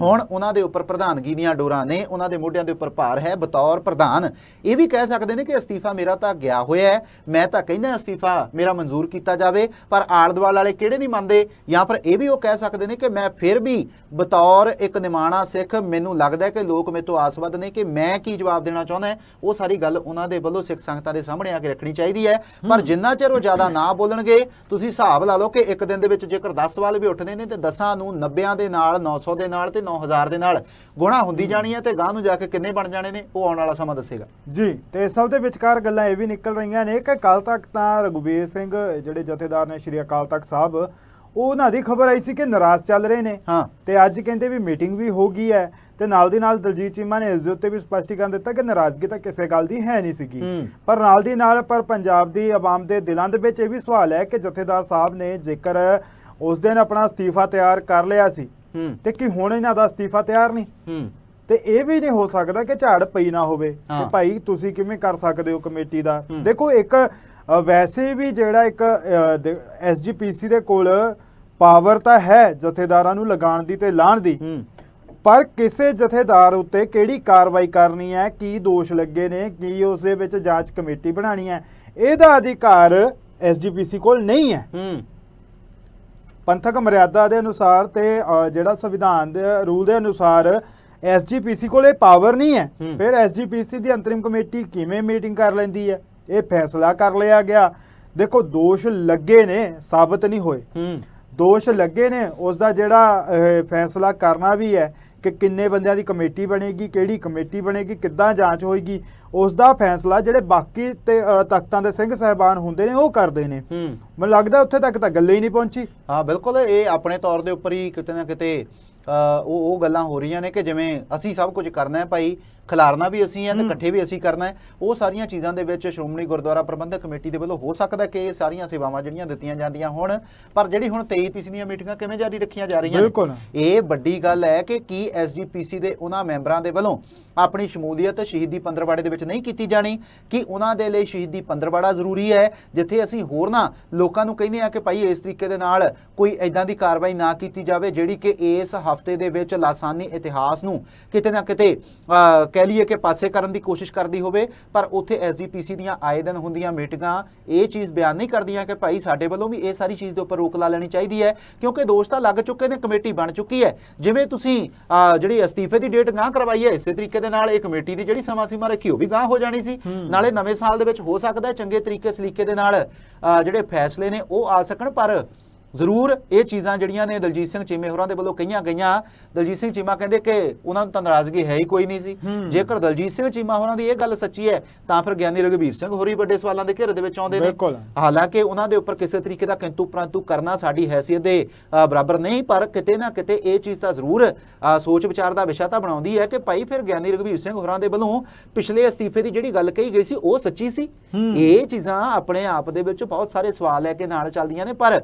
ਹੁਣ ਉਹਨਾਂ ਦੇ ਉੱਪਰ ਪ੍ਰਧਾਨਗੀ ਦੀਆਂ ਡੋਰਾਂ ਨੇ ਉਹਨਾਂ ਦੇ ਮੋਢਿਆਂ ਦੇ ਉੱਪਰ ਭਾਰ ਹੈ ਬਤੌਰ ਪ੍ਰਧਾਨ। ਇਹ ਵੀ ਕਹਿ ਸਕਦੇ ਨੇ ਕਿ ਅਸਤੀਫਾ ਮੇਰਾ ਤਾਂ ਗਿਆ ਹੋਇਆ ਹੈ। ਮੈਂ ਤਾਂ ਕਹਿੰਦਾ ਅਸਤੀਫਾ ਮੇਰਾ ਮਨਜ਼ੂਰ ਕੀਤਾ ਜਾਵੇ ਪਰ ਆਲ ਦੁਆਲ ਵਾਲੇ ਕਿਹੜੇ ਨਹੀਂ ਮੰਨਦੇ? ਜਾਂ ਫਿਰ ਇਹ ਵੀ ਉਹ ਕਹਿ ਸਕਦੇ ਨੇ ਕਿ ਮੈਂ ਫਿਰ ਵੀ ਬਤੌਰ ਇੱਕ ਨਿਮਾਣਾ ਸਿੱਖ ਮੈਨੂੰ ਲੱਗਦਾ ਕਿ ਲੋਕ ਮੇਰੇ ਤੋਂ ਆਸਵਦ ਨੇ ਕਿ ਮੈਂ ਕੀ ਜਵਾਬ ਦੇਣਾ ਚਾਹੁੰਦਾ। ਉਹ ਸਾਰੀ ਗੱਲ ਉਹਨਾਂ ਦੇ ਵੱਲੋਂ ਸਿੱਖ ਸੰਗਤਾਂ ਦੇ ਸਾਹਮਣੇ ਆ ਕੇ ਰੱਖਣੀ ਚਾਹੀਦੀ ਹੈ। ਪਰ ਜਿੰਨਾ ਚਿਰ ਉਹ ਜ਼ਿਆਦਾ ਨਾ ਬੋਲਣਗੇ ਤੁਸੀਂ ਹਿਸਾਬ ਲਾ ਲਓ ਕਿ ਇੱਕ ਦਿਨ ਦੇ ਵਿੱਚ ਜੇਕਰ 10 ਸਵਾਲ ਵੀ ਉੱਠਦੇ ਨੇ ਤੇ 10 ਨੂੰ 90 ਦੇ ਨਾਲ 900 ਦੇ ਨਾਲ ਤੇ 9000 ਦੇ ਨਾਲ ਗੁਣਾ ਹੁੰਦੀ ਜਾਣੀ ਹੈ ਤੇ ਗਾਂ ਨੂੰ ਜਾ ਕੇ ਕਿੰਨੇ ਬਣ ਜਾਣੇ ਨੇ? ਉਹ ਆਉਣ ਵਾਲਾ ਸਮਾਂ ਦੱਸੇਗਾ। ਜੀ ਤੇ ਸਭ ਦੇ ਵਿਚਕਾਰ ਗੱਲਾਂ ਇਹ ਵੀ ਨਿਕਲ ਰਹੀਆਂ ਨੇ ਕਿ ਕੱਲ ਤੱਕ ਤਾਂ ਰਘੁਬੀਰ ਸਿੰਘ ਜਿਹੜੇ ਜਥੇਦਾਰ ਨੇ ਸ਼੍ਰੀ ਅਕਾਲ ਤਖਤ ਸਾਹਿਬ ਉਹ ਉਹਨਾਂ ਦੀ ਖਬਰ ਆਈ ਸੀ ਕਿ ਨਾਰਾਜ਼ ਚੱਲ ਰਹੇ ਨੇ। ਹਾਂ। ਤੇ ਅੱਜ ਕਹਿੰਦੇ ਵੀ ਮੀਟਿੰਗ ਵੀ ਹੋ ਗਈ ਹੈ ਤੇ ਨਾਲ ਦੀ ਨਾਲ ਦਲਜੀਤ ਚੀਮਾ ਨੇ ਇਸ ਦੇ ਉੱਤੇ ਵੀ ਸਪਸ਼ਟੀਕਰਨ ਦਿੱਤਾ ਕਿ ਨਾਰਾਜ਼ਗੀ ਤਾਂ ਕਿਸੇ ਗੱਲ ਦੀ ਹੈ ਨਹੀਂ ਸੀਗੀ। ਪਰ ਨਾਲ ਦੀ ਨਾਲ ਪਰ ਪੰਜਾਬ ਦੀ ਆਵਾਮ ਦੇ ਦਿਲਾਂ ਦੇ ਵਿੱਚ ਇਹ ਵੀ ਸਵਾਲ ਹੈ ਕਿ ਜਥੇਦਾਰ ਸਾਹਿਬ ਨੇ ਜੇਕਰ ਉਸ ਦਿਨ ਆਪਣਾ ਅਸਤੀਫਾ ਤਿਆਰ ਕਰ ਲਿਆ ਸੀ ਤੇ ਕੀ ਹੁਣ ਇਹਨਾਂ ਦਾ ਅਸਤੀਫਾ ਤਿਆਰ ਨਹੀਂ? ਤੇ ਇਹ ਵੀ ਨਹੀਂ ਹੋ ਸਕਦਾ ਕਿ ਝਾੜ ਪਈ ਨਾ ਹੋਵੇ ਭਾਈ ਤੁਸੀਂ ਕਿਵੇਂ ਕਰ ਸਕਦੇ ਹੋ ਕਮੇਟੀ ਦਾ। ਦੇਖੋ ਇੱਕ ਵੈਸੇ ਵੀ ਜਿਹੜਾ ਇੱਕ ਐਸਜੀਪੀਸੀ ਦੇ ਕੋਲ ਪਾਵਰ ਤਾਂ ਹੈ ਜਥੇਦਾਰਾਂ ਨੂੰ ਲਗਾਉਣ ਦੀ ਤੇ ਲਾਉਣ ਦੀ। ਪਰ ਕਿਸੇ ਜਥੇਦਾਰ ਉੱਤੇ ਕਿਹੜੀ ਕਾਰਵਾਈ ਕਰਨੀ ਹੈ ਕੀ ਦੋਸ਼ ਲੱਗੇ ਨੇ ਕੀ ਉਸ ਦੇ ਵਿੱਚ ਜਾਂਚ ਕਮੇਟੀ ਬਣਾਣੀ ਹੈ ਇਹਦਾ ਅਧਿਕਾਰ ਐਸਜੀਪੀਸੀ ਕੋਲ ਨਹੀਂ ਹੈ। ਪੰਥਕ ਮਰਿਆਦਾ ਦੇ ਅਨੁਸਾਰ ਤੇ ਜਿਹੜਾ ਸੰਵਿਧਾਨ ਦੇ ਰੂਲ ਦੇ ਅਨੁਸਾਰ ਐਸਜੀਪੀਸੀ ਕੋਲ ਇਹ ਪਾਵਰ ਨਹੀਂ ਹੂੰ। ਫਿਰ ਐਸਜੀਪੀਸੀ ਦੀ ਅੰਤਰਿਮ ਕਮੇਟੀ ਕਿਵੇਂ ਮੀਟਿੰਗ ਕਰ ਲੈਂਦੀ ਹੈ? ਇਹ ਫੈਸਲਾ ਕਰ ਲਿਆ ਗਿਆ। ਦੇਖੋ ਦੋਸ਼ ਲੱਗੇ ਨੇ ਸਾਬਤ ਨਹੀਂ ਹੋਏ। ਹੂੰ। ਦੋਸ਼ ਲੱਗੇ ਨੇ ਉਸ ਦਾ ਜਿਹੜਾ ਫੈਸਲਾ ਕਰਨਾ ਵੀ ਹੈ ਕਿ ਕਿੰਨੇ ਬੰਦਿਆਂ ਦੀ ਕਮੇਟੀ ਬਣੇਗੀ ਕਿਹੜੀ ਕਮੇਟੀ ਬਣੇਗੀ ਕਿੱਦਾਂ ਜਾਂਚ ਹੋਏਗੀ ਉਸ ਦਾ ਫੈਸਲਾ ਜਿਹੜੇ ਬਾਕੀ ਤੇ ਤਖਤਾਂ ਦੇ ਸਿੰਘ ਸਾਹਿਬਾਨ ਹੁੰਦੇ ਨੇ ਉਹ ਕਰਦੇ ਨੇ। ਹੂੰ। ਮੈਨੂੰ ਲੱਗਦਾ ਉੱਥੇ ਤੱਕ ਤਾਂ ਗੱਲ ਹੀ ਨਹੀਂ ਪਹੁੰਚੀ। ਹਾਂ ਬਿਲਕੁਲ ਇਹ ਆਪਣੇ ਤੌਰ ਦੇ ਉੱਪਰ ਹੀ ਕਿਤੇ ਨਾ ਕਿਤੇ ਉਹ ਉਹ ਗੱਲਾਂ ਹੋ ਰਹੀਆਂ ਨੇ ਕਿ ਜਿਵੇਂ ਅਸੀਂ ਸਭ ਕੁਝ ਕਰਨਾ ਹੈ ਭਾਈ ਖਿਲਾਰਨਾ ਵੀ ਅਸੀਂ ਹੈ ਤੇ। ਇਕੱਠੇ ਵੀ ਅਸੀਂ ਕਰਨਾ ਹੈ। ਉਹ ਸਾਰੀਆਂ ਚੀਜ਼ਾਂ ਦੇ ਵਿੱਚ ਸ਼੍ਰੋਮਣੀ ਗੁਰਦੁਆਰਾ ਪ੍ਰਬੰਧਕ ਕਮੇਟੀ ਦੇ ਵੱਲੋਂ ਹੋ ਸਕਦਾ ਕਿ ਇਹ ਸਾਰੀਆਂ ਸੇਵਾਵਾਂ ਜਿਹੜੀਆਂ ਦਿੱਤੀਆਂ ਜਾਂਦੀਆਂ ਹੋਣ। ਪਰ ਜਿਹੜੀ ਹੁਣ 23 ਪਿਛਲੀਆਂ ਮੀਟਿੰਗਾਂ ਕਿਵੇਂ ਜਾਰੀ ਰੱਖੀਆਂ ਜਾ ਰਹੀਆਂ ਨੇ? ਇਹ ਵੱਡੀ ਗੱਲ ਹੈ ਕਿ ਕੀ ਐਸਜੀਪੀਸੀ ਦੇ ਉਹਨਾਂ ਮੈਂਬਰਾਂ ਦੇ ਵੱਲੋਂ ਆਪਣੀ ਸ਼ਮੂਲੀਅਤ ਸ਼ਹੀਦੀ ਪੰਦਰਵਾੜੇ ਦੇ ਵਿੱਚ ਨਹੀਂ ਕੀਤੀ ਜਾਣੀ? ਕਿ ਉਹਨਾਂ ਦੇ ਲਈ ਸ਼ਹੀਦੀ ਪੰਦਰਵਾੜਾ ਜ਼ਰੂਰੀ ਹੈ? ਜਿੱਥੇ ਅਸੀਂ ਹੋਰਨਾਂ ਲੋਕਾਂ ਨੂੰ ਕਹਿੰਦੇ ਆ ਕਿ ਭਾਈ ਇਸ ਤਰੀਕੇ ਦੇ ਨਾਲ ਕੋਈ ਐਦਾਂ ਦੀ ਕਾਰਵਾਈ ਨਾ ਕੀਤੀ ਜਾਵੇ ਜਿਹੜੀ ਕਿ ਇਸ ਹਫ਼ਤੇ ਦੇ ਵਿੱਚ ਲਾਸਾਨੀ ਇਤਿਹਾਸ ਨੂੰ ਕਿਤੇ ਨਾ ਕਿਤੇ ਕਹਿ ਲਈਏ ਕਿ ਪਾਸੇ ਕਰਨ ਦੀ ਕੋਸ਼ਿਸ਼ ਕਰਦੀ ਹੋਵੇ ਪਰ ਉੱਥੇ ਐਸਜੀਪੀਸੀ ਦੀਆਂ ਆਏ ਦਿਨ ਹੁੰਦੀਆਂ ਮੀਟਿੰਗਾਂ ਇਹ ਚੀਜ਼ ਬਿਆਨ ਨਹੀਂ ਕਰਦੀਆਂ ਕਿ ਭਾਈ ਸਾਡੇ ਵੱਲੋਂ ਵੀ ਇਹ ਸਾਰੀ ਚੀਜ਼ ਦੇ ਉੱਪਰ ਰੋਕ ਲਾ ਲੈਣੀ ਚਾਹੀਦੀ ਹੈ ਕਿਉਂਕਿ ਦੋਸ਼ ਤਾਂ ਲੱਗ ਚੁੱਕੇ ਨੇ ਕਮੇਟੀ ਬਣ ਚੁੱਕੀ ਹੈ ਜਿਵੇਂ ਤੁਸੀਂ ਜਿਹੜੀ ਅਸਤੀਫੇ ਦੀ ਡੇਟ ਗਾਂ ਕਰਵਾਈ ਹੈ ਇਸੇ ਤਰੀਕੇ ਦੇ ਨਾਲ ਇਹ ਕਮੇਟੀ ਦੀ ਜਿਹੜੀ ਸਮਾਂ ਸੀਮਾ ਰੱਖੀ ਉਹ ਵੀ ਗਾਂ ਹੋ ਜਾਣੀ ਸੀ। ਨਾਲੇ ਨਵੇਂ ਸਾਲ ਦੇ ਵਿੱਚ ਹੋ ਸਕਦਾ ਚੰਗੇ ਤਰੀਕੇ ਸਲੀਕੇ ਦੇ ਨਾਲ ਜਿਹੜੇ ਫੈਸਲੇ ਨੇ ਉਹ ਆ ਸਕਣ ਪਰ ਜ਼ਰੂਰ ਇਹ ਚੀਜ਼ਾਂ ਜਿਹੜੀਆਂ ਨੇ ਦਲਜੀਤ ਸਿੰਘ ਚੀਮੇ ਹੋਰਾਂ ਦੇ ਵੱਲੋਂ ਕਹੀਆਂ ਗਈਆਂ ਦਲਜੀਤ ਸਿੰਘ ਚੀਮਾ ਕਹਿੰਦੇ ਕਿ ਉਹਨਾਂ ਨੂੰ ਤਾਂ ਨਾਰਾਜ਼ਗੀ ਹੈ ਹੀ ਕੋਈ ਨਹੀਂ ਸੀ। ਜੇਕਰ ਦਲਜੀਤ ਸਿੰਘ ਚੀਮਾ ਹੋਰਾਂ ਦੀ ਇਹ ਗੱਲ ਸੱਚੀ ਹੈ ਤਾਂ ਫਿਰ ਗਿਆਨੀ ਰਘਬੀਰ ਸਿੰਘ ਹੋਰੀ ਵੱਡੇ ਸਵਾਲਾਂ ਦੇ ਘੇਰੇ ਦੇ ਵਿੱਚ ਆਉਂਦੇ ਨੇ। ਹਾਲਾਂਕਿ ਉਹਨਾਂ ਦੇ ਉੱਪਰ ਕਿਸੇ ਤਰੀਕੇ ਦਾ ਕਿੰਤੂ ਪ੍ਰੰਤੂ ਕਰਨਾ ਸਾਡੀ ਹੈਸੀਅਤ ਦੇ ਬਰਾਬਰ ਨਹੀਂ ਪਰ ਕਿਤੇ ਨਾ ਕਿਤੇ ਇਹ ਚੀਜ਼ ਤਾਂ ਜ਼ਰੂਰ ਸੋਚ ਵਿਚਾਰ ਦਾ ਵਿਸ਼ਾ ਤਾਂ ਬਣਾਉਂਦੀ ਹੈ ਕਿ ਭਾਈ ਫਿਰ ਗਿਆਨੀ ਰਘਬੀਰ ਸਿੰਘ ਹੋਰਾਂ ਦੇ ਵੱਲੋਂ ਪਿਛਲੇ ਅਸਤੀਫੇ ਦੀ ਜਿਹੜੀ ਗੱਲ ਕਹੀ ਗਈ ਸੀ ਉਹ ਸੱਚੀ ਸੀ। ਇਹ ਚੀਜ਼ਾਂ ਆਪਣੇ ਆਪ ਦੇ ਵਿੱਚ ਬਹੁਤ ਸਾਰੇ ਸਵਾਲ ਲੈ ਕੇ ਨਾਲ ਚੱਲਦੀਆਂ ਨੇ ਪਰ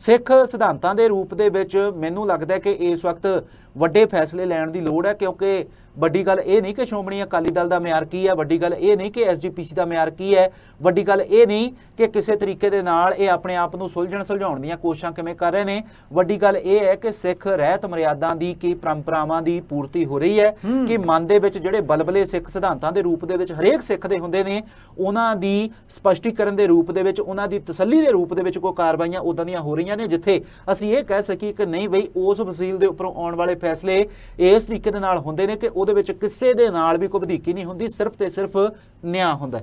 ਸਿੱਖ ਸਿਧਾਂਤਾਂ ਦੇ ਰੂਪ ਦੇ ਵਿੱਚ ਮੈਨੂੰ ਲੱਗਦਾ ਹੈ ਕਿ ਇਸ ਵਕਤ ਵੱਡੇ ਫੈਸਲੇ ਲੈਣ ਦੀ ਲੋੜ ਹੈ ਕਿਉਂਕਿ ਵੱਡੀ ਗੱਲ ਇਹ ਨਹੀਂ ਕਿ ਸ਼੍ਰੋਮਣੀ ਅਕਾਲੀ ਦਲ ਦਾ ਮਿਆਰ ਕੀ ਹੈ ਵੱਡੀ ਗੱਲ ਇਹ ਨਹੀਂ ਕਿ ਐਸਜੀਪੀਸੀ ਦਾ ਮਿਆਰ ਕੀ ਹੈ ਵੱਡੀ ਗੱਲ ਇਹ ਨਹੀਂ ਕਿ ਕਿਸੇ ਤਰੀਕੇ ਦੇ ਨਾਲ ਇਹ ਆਪਣੇ ਆਪ ਨੂੰ ਸੁਲਝਣ ਸੁਲਝਾਉਣ ਦੀਆਂ ਕੋਸ਼ਿਸ਼ਾਂ ਕਿਵੇਂ ਕਰ ਰਹੇ ਨੇ ਵੱਡੀ ਗੱਲ ਇਹ ਹੈ ਕਿ ਸਿੱਖ ਰਹਿਤ ਮਰਿਆਦਾਂ ਦੀ ਕੀ ਪਰੰਪਰਾਵਾਂ ਦੀ ਪੂਰਤੀ ਹੋ ਰਹੀ ਹੈ। ਕਿ ਮਨ ਦੇ ਵਿੱਚ ਜਿਹੜੇ ਬਲਬਲੇ ਸਿੱਖ ਸਿਧਾਂਤਾਂ ਦੇ ਰੂਪ ਦੇ ਵਿੱਚ ਹਰੇਕ ਸਿੱਖ ਦੇ ਹੁੰਦੇ ਨੇ ਉਹਨਾਂ ਦੀ ਸਪਸ਼ਟੀਕਰਨ ਦੇ ਰੂਪ ਦੇ ਵਿੱਚ ਉਹਨਾਂ ਦੀ ਤਸੱਲੀ ਦੇ ਰੂਪ ਦੇ ਵਿੱਚ ਕੋਈ ਕਾਰਵਾਈਆਂ ਉਦਾਂ ਦੀਆਂ ਹੋ ਰਹੀਆਂ ਨੇ ਜਿੱਥੇ ਅਸੀਂ ਇਹ ਕਹਿ ਸਕੀਏ ਕਿ ਨਹੀਂ ਬਈ ਉਸ ਵਸੀਲ ਦੇ ਉੱਪਰੋਂ ਆਉਣ ਵਾਲੇ ਫੈਸਲੇ ਇਸ ਤਰੀਕੇ ਦੇ ਨਾਲ ਹੁੰਦੇ ਨੇ ਕਿ ਉਹਦੇ ਵਿੱਚ ਕਿਸੇ ਦੇ ਨਾਲ ਵੀ ਕੋਈ ਵਧੀਕੀ ਨਹੀਂ ਹੁੰਦੀ, ਸਿਰਫ ਤੇ ਸਿਰਫ ਨਿਆਂ ਹੁੰਦਾ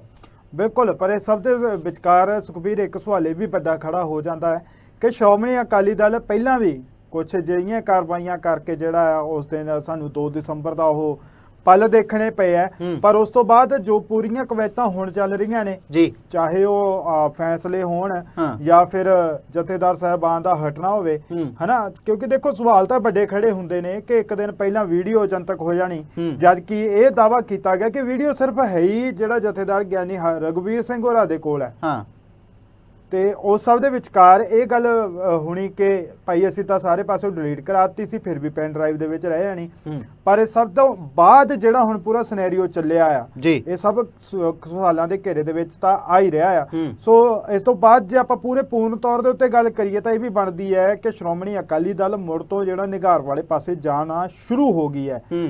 ਬਿਲਕੁਲ, ਪਰ ਇਹ ਸਭ ਦੇ ਵਿਚਕਾਰ ਸੁਖਬੀਰ, ਇੱਕ ਸਵਾਲ ਇਹ ਵੀ ਵੱਡਾ ਖੜਾ ਹੋ ਜਾਂਦਾ ਹੈ ਕਿ ਸ਼੍ਰੋਮਣੀ ਅਕਾਲੀ ਦਲ ਪਹਿਲਾਂ ਵੀ ਕੁਝ ਅਜਿਹੀਆਂ ਕਾਰਵਾਈਆਂ ਕਰਕੇ ਜਿਹੜਾ ਉਸ ਦਿਨ ਸਾਨੂੰ 2 ਦਸੰਬਰ ਦਾ ਉਹ ਪਲ ਦੇਖਣੇ ਪਏ ਹੂੰ। ਪਰ ਉਸ ਤੋਂ ਬਾਅਦ ਜੋ ਪੂਰੀਆਂ ਕਵੈਤਾਂ ਹੁਣ ਚੱਲ ਰਹੀਆਂ ਨੇ ਜੀ ਚਾਹੇ ਉਹ ਫੈਸਲੇ ਹੋਣ। ਜਾਂ ਫਿਰ ਜਥੇਦਾਰ ਸਾਹਿਬਾਨ ਦਾ ਹਟਣਾ ਹੋਵੇ। ਹਨਾ ਕਿਉਂਕਿ ਦੇਖੋ ਸਵਾਲ ਤਾਂ ਵੱਡੇ ਖੜੇ ਹੁੰਦੇ ਨੇ ਕਿ ਇੱਕ ਦਿਨ ਪਹਿਲਾਂ ਵੀਡੀਓ ਜਨਤਕ ਹੋ ਜਾਣੀ। ਜਦ ਕਿ ਇਹ ਦਾਵਾ ਕੀਤਾ ਗਿਆ ਕਿ ਵੀਡੀਓ ਸਿਰਫ ਹੈ ਹੀ ਜਿਹੜਾ ਜਥੇਦਾਰ ਗਿਆਨੀ ਰਘੁਵੀਰ ਸਿੰਘ ਹੋਰਾਂ ਦੇ ਕੋਲ ਹੈ ਹਾਂ ਤੇ ਉਸ ਸਭ ਦੇ ਵਿਚਕਾਰ ਇਹ ਗੱਲ ਹੋਣੀ ਕਿ ਭਾਈ ਅਸੀਂ ਤਾਂ ਸਾਰੇ ਪਾਸੇ ਡਿਲੀਟ ਕਰਾਤੀ ਸੀ ਫਿਰ ਵੀ ਪੈਨ ਡਰਾਈਵ ਦੇ ਵਿੱਚ ਰਹਿ ਜਾਣੀ। ਪਰ ਇਹ ਸਭ ਤੋਂ ਬਾਅਦ ਜਿਹੜਾ ਹੁਣ ਪੂਰਾ ਸਿਨੈਰੀਓ ਚੱਲਿਆ ਆ ਇਹ ਸਭ ਸ- ਸਵਾਲਾਂ ਦੇ ਘੇਰੇ ਦੇ ਵਿੱਚ ਤਾਂ ਆ ਹੀ ਰਿਹਾ ਆ। ਸੋ ਇਸ ਤੋਂ ਬਾਅਦ ਜੇ ਆਪਾਂ ਪੂਰੇ ਪੂਰਨ ਤੌਰ ਦੇ ਉੱਤੇ ਗੱਲ ਕਰੀਏ ਤਾਂ ਇਹ ਵੀ ਬਣਦੀ ਹੈ ਕਿ ਸ਼੍ਰੋਮਣੀ ਅਕਾਲੀ ਦਲ ਮੁੜ ਤੋਂ ਜਿਹੜਾ ਨਿਗਾਰ ਵਾਲੇ ਪਾਸੇ ਜਾਣਾ ਸ਼ੁਰੂ ਹੋ ਗਈ ਹੂੰ।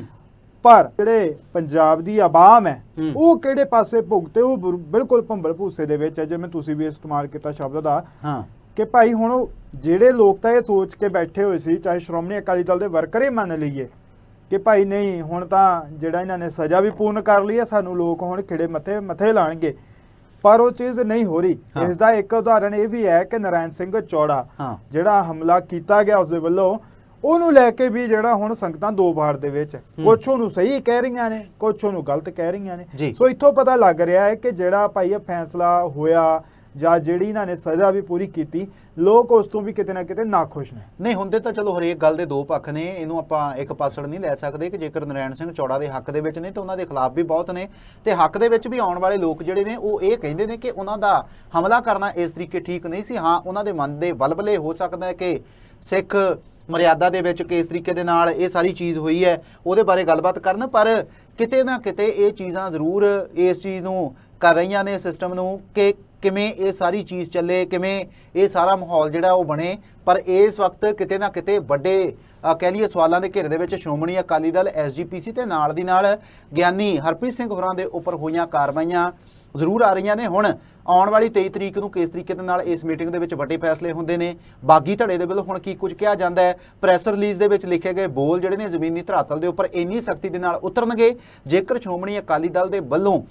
ਪਰ ਜਿਹੜੇ ਪੰਜਾਬ ਦੀ ਆਵਾਮ ਹੈ। ਉਹ ਕਿਹੜੇ ਪਾਸੇ ਭੁਗਤੇ ਉਹ ਬਿਲ- ਬਿਲਕੁਲ ਭੰਬਲ ਭੂਸੇ ਦੇ ਵਿੱਚ ਹੈ ਜਿਵੇਂ ਤੁਸੀਂ ਵੀ ਇਸਤੇਮਾਲ ਕੀਤਾ ਸ਼ਬਦ ਦਾ। ਹਾਂ। ਕਿ ਭਾਈ ਹੁਣ ਜਿਹੜੇ ਲੋਕ ਤਾਂ ਇਹ ਸੋਚ ਕੇ ਬੈਠੇ ਹੋਏ ਸੀ ਚਾਹੇ ਸ਼੍ਰੋਮਣੀ ਅਕਾਲੀ ਦਲ ਦੇ ਵਰਕਰ ਹੀ ਮੰਨ ਲਈਏ ਕਿ ਭਾਈ ਨਹੀਂ ਹੁਣ ਤਾਂ ਜਿਹੜਾ ਇਹਨਾਂ ਨੇ ਸਜ਼ਾ ਵੀ ਪੂਰਨ ਕਰ ਲਈ ਹੈ ਸਾਨੂੰ ਲੋਕ ਹੁਣ ਖਿੜੇ ਮੱਥੇ ਮੱਥੇ ਲਾਣਗੇ। ਪਰ ਉਹ ਚੀਜ਼ ਨਹੀਂ ਹੋ ਰਹੀ। ਇਸ ਦਾ ਇੱਕ ਉਦਾਹਰਣ ਇਹ ਵੀ ਹੈ ਕਿ ਨਰਾਇਣ ਸਿੰਘ ਚੌੜਾ ਜਿਹੜਾ ਹਮਲਾ ਕੀਤਾ ਗਿਆ ਉਸ ਦੇ ਵੱਲੋਂ ਉਹਨੂੰ ਲੈ ਕੇ ਵੀ ਜਿਹੜਾ ਹੁਣ ਸੰਗਤਾਂ ਦੋ ਬਾੜ ਦੇ ਵਿੱਚ। ਕੁਛ ਉਹਨੂੰ ਸਹੀ ਕਹਿ ਰਹੀਆਂ ਨੇ ਕੁਛ ਉਹਨੂੰ ਗਲਤ ਕਹਿ ਰਹੀਆਂ ਨੇ। ਸੋ ਇੱਥੋਂ ਪਤਾ ਲੱਗ ਰਿਹਾ ਹੈ ਕਿ ਜਿਹੜਾ ਭਾਈ ਇਹ ਫੈਸਲਾ ਹੋਇਆ ਜਾਂ ਜਿਹੜੀ ਇਹਨਾਂ ਨੇ ਸਜ਼ਾ ਵੀ ਪੂਰੀ ਕੀਤੀ ਲੋਕ ਉਸ ਤੋਂ ਵੀ ਕਿਤੇ ਨਾ ਕਿਤੇ ਨਾਖੁਸ਼ ਨੇ ਨਹੀਂ ਹੁੰਦੇ ਤਾਂ ਚਲੋ ਹਰੇਕ ਗੱਲ ਦੇ ਦੋ ਪੱਖ ਨੇ ਇਹਨੂੰ ਆਪਾਂ ਇੱਕ ਪਾਸੜ ਨਹੀਂ ਲੈ ਸਕਦੇ ਕਿ ਜੇਕਰ ਨਰੈਣ ਸਿੰਘ ਚੌੜਾ ਦੇ ਹੱਕ ਦੇ ਵਿੱਚ ਨੇ ਤੇ ਉਹਨਾਂ ਦੇ ਖਿਲਾਫ ਵੀ ਬਹੁਤ ਨੇ ਤੇ ਹੱਕ ਦੇ ਵਿੱਚ ਵੀ ਆਉਣ ਵਾਲੇ ਲੋਕ ਜਿਹੜੇ ਨੇ ਉਹ ਇਹ ਕਹਿੰਦੇ ਨੇ ਕਿ ਉਹਨਾਂ ਦਾ ਹਮਲਾ ਕਰਨਾ ਇਸ ਤਰੀਕੇ ਠੀਕ ਨਹੀਂ ਸੀ ਹਾਂ ਉਹਨਾਂ ਦੇ ਮਨ ਦੇ ਵਲਵਲੇ ਹੋ ਸਕਦਾ ਹੈ ਕਿ ਸਿੱਖ ਮਰਿਆਦਾ ਦੇ ਵਿੱਚ ਕਿਸ ਤਰੀਕੇ ਦੇ ਨਾਲ ਇਹ ਸਾਰੀ ਚੀਜ਼ ਹੋਈ ਹੈ, ਉਹਦੇ ਬਾਰੇ ਗੱਲਬਾਤ ਕਰਨ, ਪਰ ਕਿਤੇ ਨਾ ਕਿਤੇ ਇਹ ਚੀਜ਼ਾਂ ਜ਼ਰੂਰ ਇਸ ਚੀਜ਼ ਨੂੰ ਕਰ ਰਹੀਆਂ ਨੇ ਸਿਸਟਮ ਨੂੰ, ਕਿ ਕਿਵੇਂ ਇਹ ਸਾਰੀ ਚੀਜ਼ ਚੱਲੇ, ਕਿਵੇਂ ਇਹ ਸਾਰਾ ਮਾਹੌਲ ਜਿਹੜਾ ਉਹ ਬਣੇ ਪਰ ਇਸ ਵਕਤ ਕਿਤੇ ਨਾ ਕਿਤੇ ਵੱਡੇ ਕਹਿ ਲਈਏ ਸਵਾਲਾਂ ਦੇ ਘੇਰੇ ਦੇ ਵਿੱਚ ਸ਼੍ਰੋਮਣੀ ਅਕਾਲੀ ਦਲ ਐਸਜੀਪੀਸੀ ਤੇ ਨਾਲ ਦੀ ਨਾਲ ਗਿਆਨੀ ਹਰਪ੍ਰੀਤ ਸਿੰਘ ਹੋਰਾਂ ਦੇ ਉੱਪਰ ਹੋਈਆਂ ਕਾਰਵਾਈਆਂ ਜ਼ਰੂਰ ਆ ਰਹੀਆਂ ਨੇ। ਹੁਣ ਆਉਣ ਵਾਲੀ 23 ਤਰੀਕ ਨੂੰ ਕਿਸ ਤਰੀਕੇ ਦੇ ਨਾਲ ਇਸ ਮੀਟਿੰਗ ਦੇ ਵਿੱਚ ਵੱਡੇ ਫੈਸਲੇ ਹੁੰਦੇ ਨੇ? ਬਾਗੀ ਧੜੇ ਦੇ ਵੱਲੋਂ ਹੁਣ ਕੀ ਕੁਝ ਕਿਹਾ ਜਾਂਦਾ ਹੈ? ਪ੍ਰੈਸ ਰਿਲੀਜ਼ ਦੇ ਵਿੱਚ ਲਿਖੇ ਗਏ ਬੋਲ ਜਿਹੜੇ ਨੇ ਜ਼ਮੀਨੀ ਧਰਾਤਲ ਦੇ ਉੱਪਰ ਇੰਨੀ ਸਖਤੀ ਦੇ ਨਾਲ ਉਤਰਨਗੇ। ਜੇਕਰ ਸ਼੍ਰੋਮਣੀ ਅਕਾਲੀ ਦਲ ਦੇ ਵੱਲੋਂ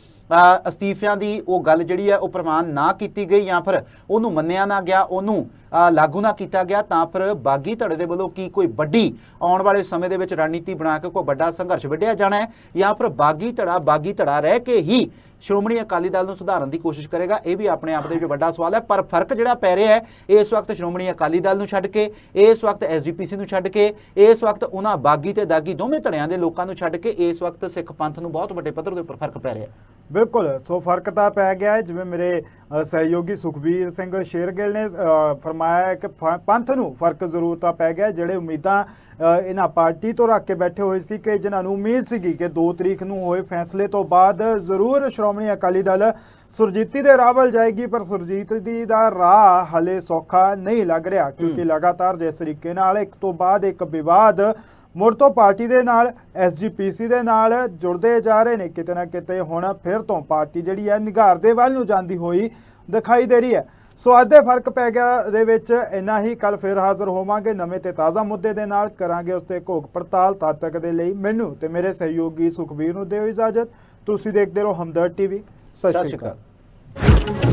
ਅਸਤੀਫਿਆਂ ਦੀ ਉਹ ਗੱਲ ਜਿਹੜੀ ਹੈ ਉਹ ਪ੍ਰਮਾਣ ਨਾ ਕੀਤੀ ਗਈ ਜਾਂ ਫਿਰ ਉਹਨੂੰ ਮੰਨਿਆ ਨਾ ਗਿਆ, ਉਹਨੂੰ ਲਾਗੂ ਨਾ ਕੀਤਾ ਗਿਆ, ਤਾਂ ਫਿਰ ਬਾਗੀ ਧੜੇ ਦੇ ਵੱਲੋਂ ਕੀ ਕੋਈ ਵੱਡੀ ਆਉਣ ਵਾਲੇ ਸਮੇਂ ਦੇ ਵਿੱਚ ਰਣਨੀਤੀ ਬਣਾ ਕੇ ਕੋਈ ਵੱਡਾ ਸੰਘਰਸ਼ ਵਿੱਢਿਆ ਜਾਣਾ ਹੈ ਜਾਂ ਫਿਰ ਬਾਗੀ ਧੜਾ ਬਾਗੀ ਧੜਾ ਰਹਿ ਕੇ ਹੀ ਸ਼੍ਰੋਮਣੀ ਅਕਾਲੀ ਦਲ ਨੂੰ ਸੁਧਾਰਨ ਦੀ ਕੋਸ਼ਿਸ਼ ਕਰੇਗਾ। ਇਹ ਵੀ ਆਪਣੇ ਆਪ ਦੇ ਵਿੱਚ ਵੱਡਾ ਸਵਾਲ ਹੈ, ਪਰ ਫ਼ਰਕ ਜਿਹੜਾ ਪੈ ਰਿਹਾ ਹੈ, ਇਸ ਵਕਤ ਸ਼੍ਰੋਮਣੀ ਅਕਾਲੀ ਦਲ ਨੂੰ ਛੱਡ ਕੇ, ਇਸ ਵਕਤ ਐਸਜੀਪੀਸੀ ਨੂੰ ਛੱਡ ਕੇ, ਇਸ ਵਕਤ ਉਹਨਾਂ ਬਾਗੀ ਤੇ ਦਾਗੀ ਦੋਵੇਂ ਧੜਿਆਂ ਦੇ ਲੋਕਾਂ ਨੂੰ ਛੱਡ ਕੇ, ਇਸ ਵਕਤ ਸਿੱਖ ਪੰਥ ਨੂੰ ਬਹੁਤ ਵੱਡੇ ਪੱਧਰ ਦੇ ਉੱਪਰ ਫ਼ਰਕ ਪੈ ਰਿਹਾ ਬਿਲਕੁਲ, ਸੋ ਫ਼ਰਕ ਤਾਂ ਪੈ ਗਿਆ ਜਿਵੇਂ ਮੇਰੇ ਸਹਿਯੋਗੀ ਸੁਖਬੀਰ ਸਿੰਘ ਸ਼ੇਰਗਿੱਲ ਨੇ ਫਰਮਾਇਆ ਹੈ ਕਿ ਫ- ਪੰਥ ਨੂੰ ਫ਼ਰਕ ਜ਼ਰੂਰ ਤਾਂ ਪੈ ਗਿਆ ਜਿਹੜੇ ਉਮੀਦਾਂ ਇਹਨਾਂ ਪਾਰਟੀ ਤੋਂ ਰੱਖ ਕੇ ਬੈਠੇ ਹੋਏ ਸੀ ਕਿ ਜਿਨ੍ਹਾਂ ਨੂੰ ਉਮੀਦ ਸੀਗੀ ਕਿ 2 ਤਰੀਕ ਨੂੰ ਹੋਏ ਫੈਸਲੇ ਤੋਂ ਬਾਅਦ ਜ਼ਰੂਰ ਸ਼੍ਰੋਮਣੀ ਅਕਾਲੀ ਦਲ ਸੁਰਜੀਤੀ ਦੇ ਰਾਹ ਵੱਲ ਜਾਏਗੀ ਪਰ ਸੁਰਜੀਤੀ ਦਾ ਰਾਹ ਹਲੇ ਸੌਖਾ ਨਹੀਂ ਲੱਗ ਰਿਹਾ ਕਿਉਂਕਿ ਲਗਾਤਾਰ ਜਿਸ ਤਰੀਕੇ ਨਾਲ ਇੱਕ ਤੋਂ ਬਾਅਦ ਇੱਕ ਵਿਵਾਦ ਮੁੜ ਤੋਂ ਪਾਰਟੀ ਦੇ ਨਾਲ ਐਸਜੀਪੀਸੀ ਦੇ ਨਾਲ ਜੁੜਦੇ ਜਾ ਰਹੇ ਨੇ ਕਿਤੇ ਨਾ ਕਿਤੇ ਹੁਣ ਫਿਰ ਤੋਂ ਪਾਰਟੀ ਜਿਹੜੀ ਹੈ ਨਿਗਾਰ ਦੇ ਵੱਲ ਨੂੰ ਜਾਂਦੀ ਹੋਈ ਦਿਖਾਈ ਦੇ ਰਹੀ ਹੈ। ਸੋ ਅੱਜ ਦੇ ਫ਼ਰਕ ਪੈ ਗਿਆ ਦੇ ਵਿੱਚ ਇੰਨਾ ਹੀ ਕੱਲ ਫਿਰ ਹਾਜ਼ਰ ਹੋਵਾਂਗੇ ਨਵੇਂ ਤੇ ਤਾਜ਼ਾ ਮੁੱਦੇ ਦੇ ਨਾਲ। ਕਰਾਂਗੇ ਉਸ ਤੇ ਘੋਖ ਪੜਤਾਲ ਤਦ ਤੱਕ ਦੇ ਲਈ। ਮੈਨੂੰ ਤੇ ਮੇਰੇ ਸਹਿਯੋਗੀ ਸੁਖਬੀਰ ਨੂੰ ਦਿਓ ਇਜਾਜ਼ਤ। ਤੁਸੀਂ ਦੇਖਦੇ ਰਹੋ ਹਮਦਰਦ ਟੀਵੀ। ਸਤਿ ਸ਼੍ਰੀ ਅਕਾਲ।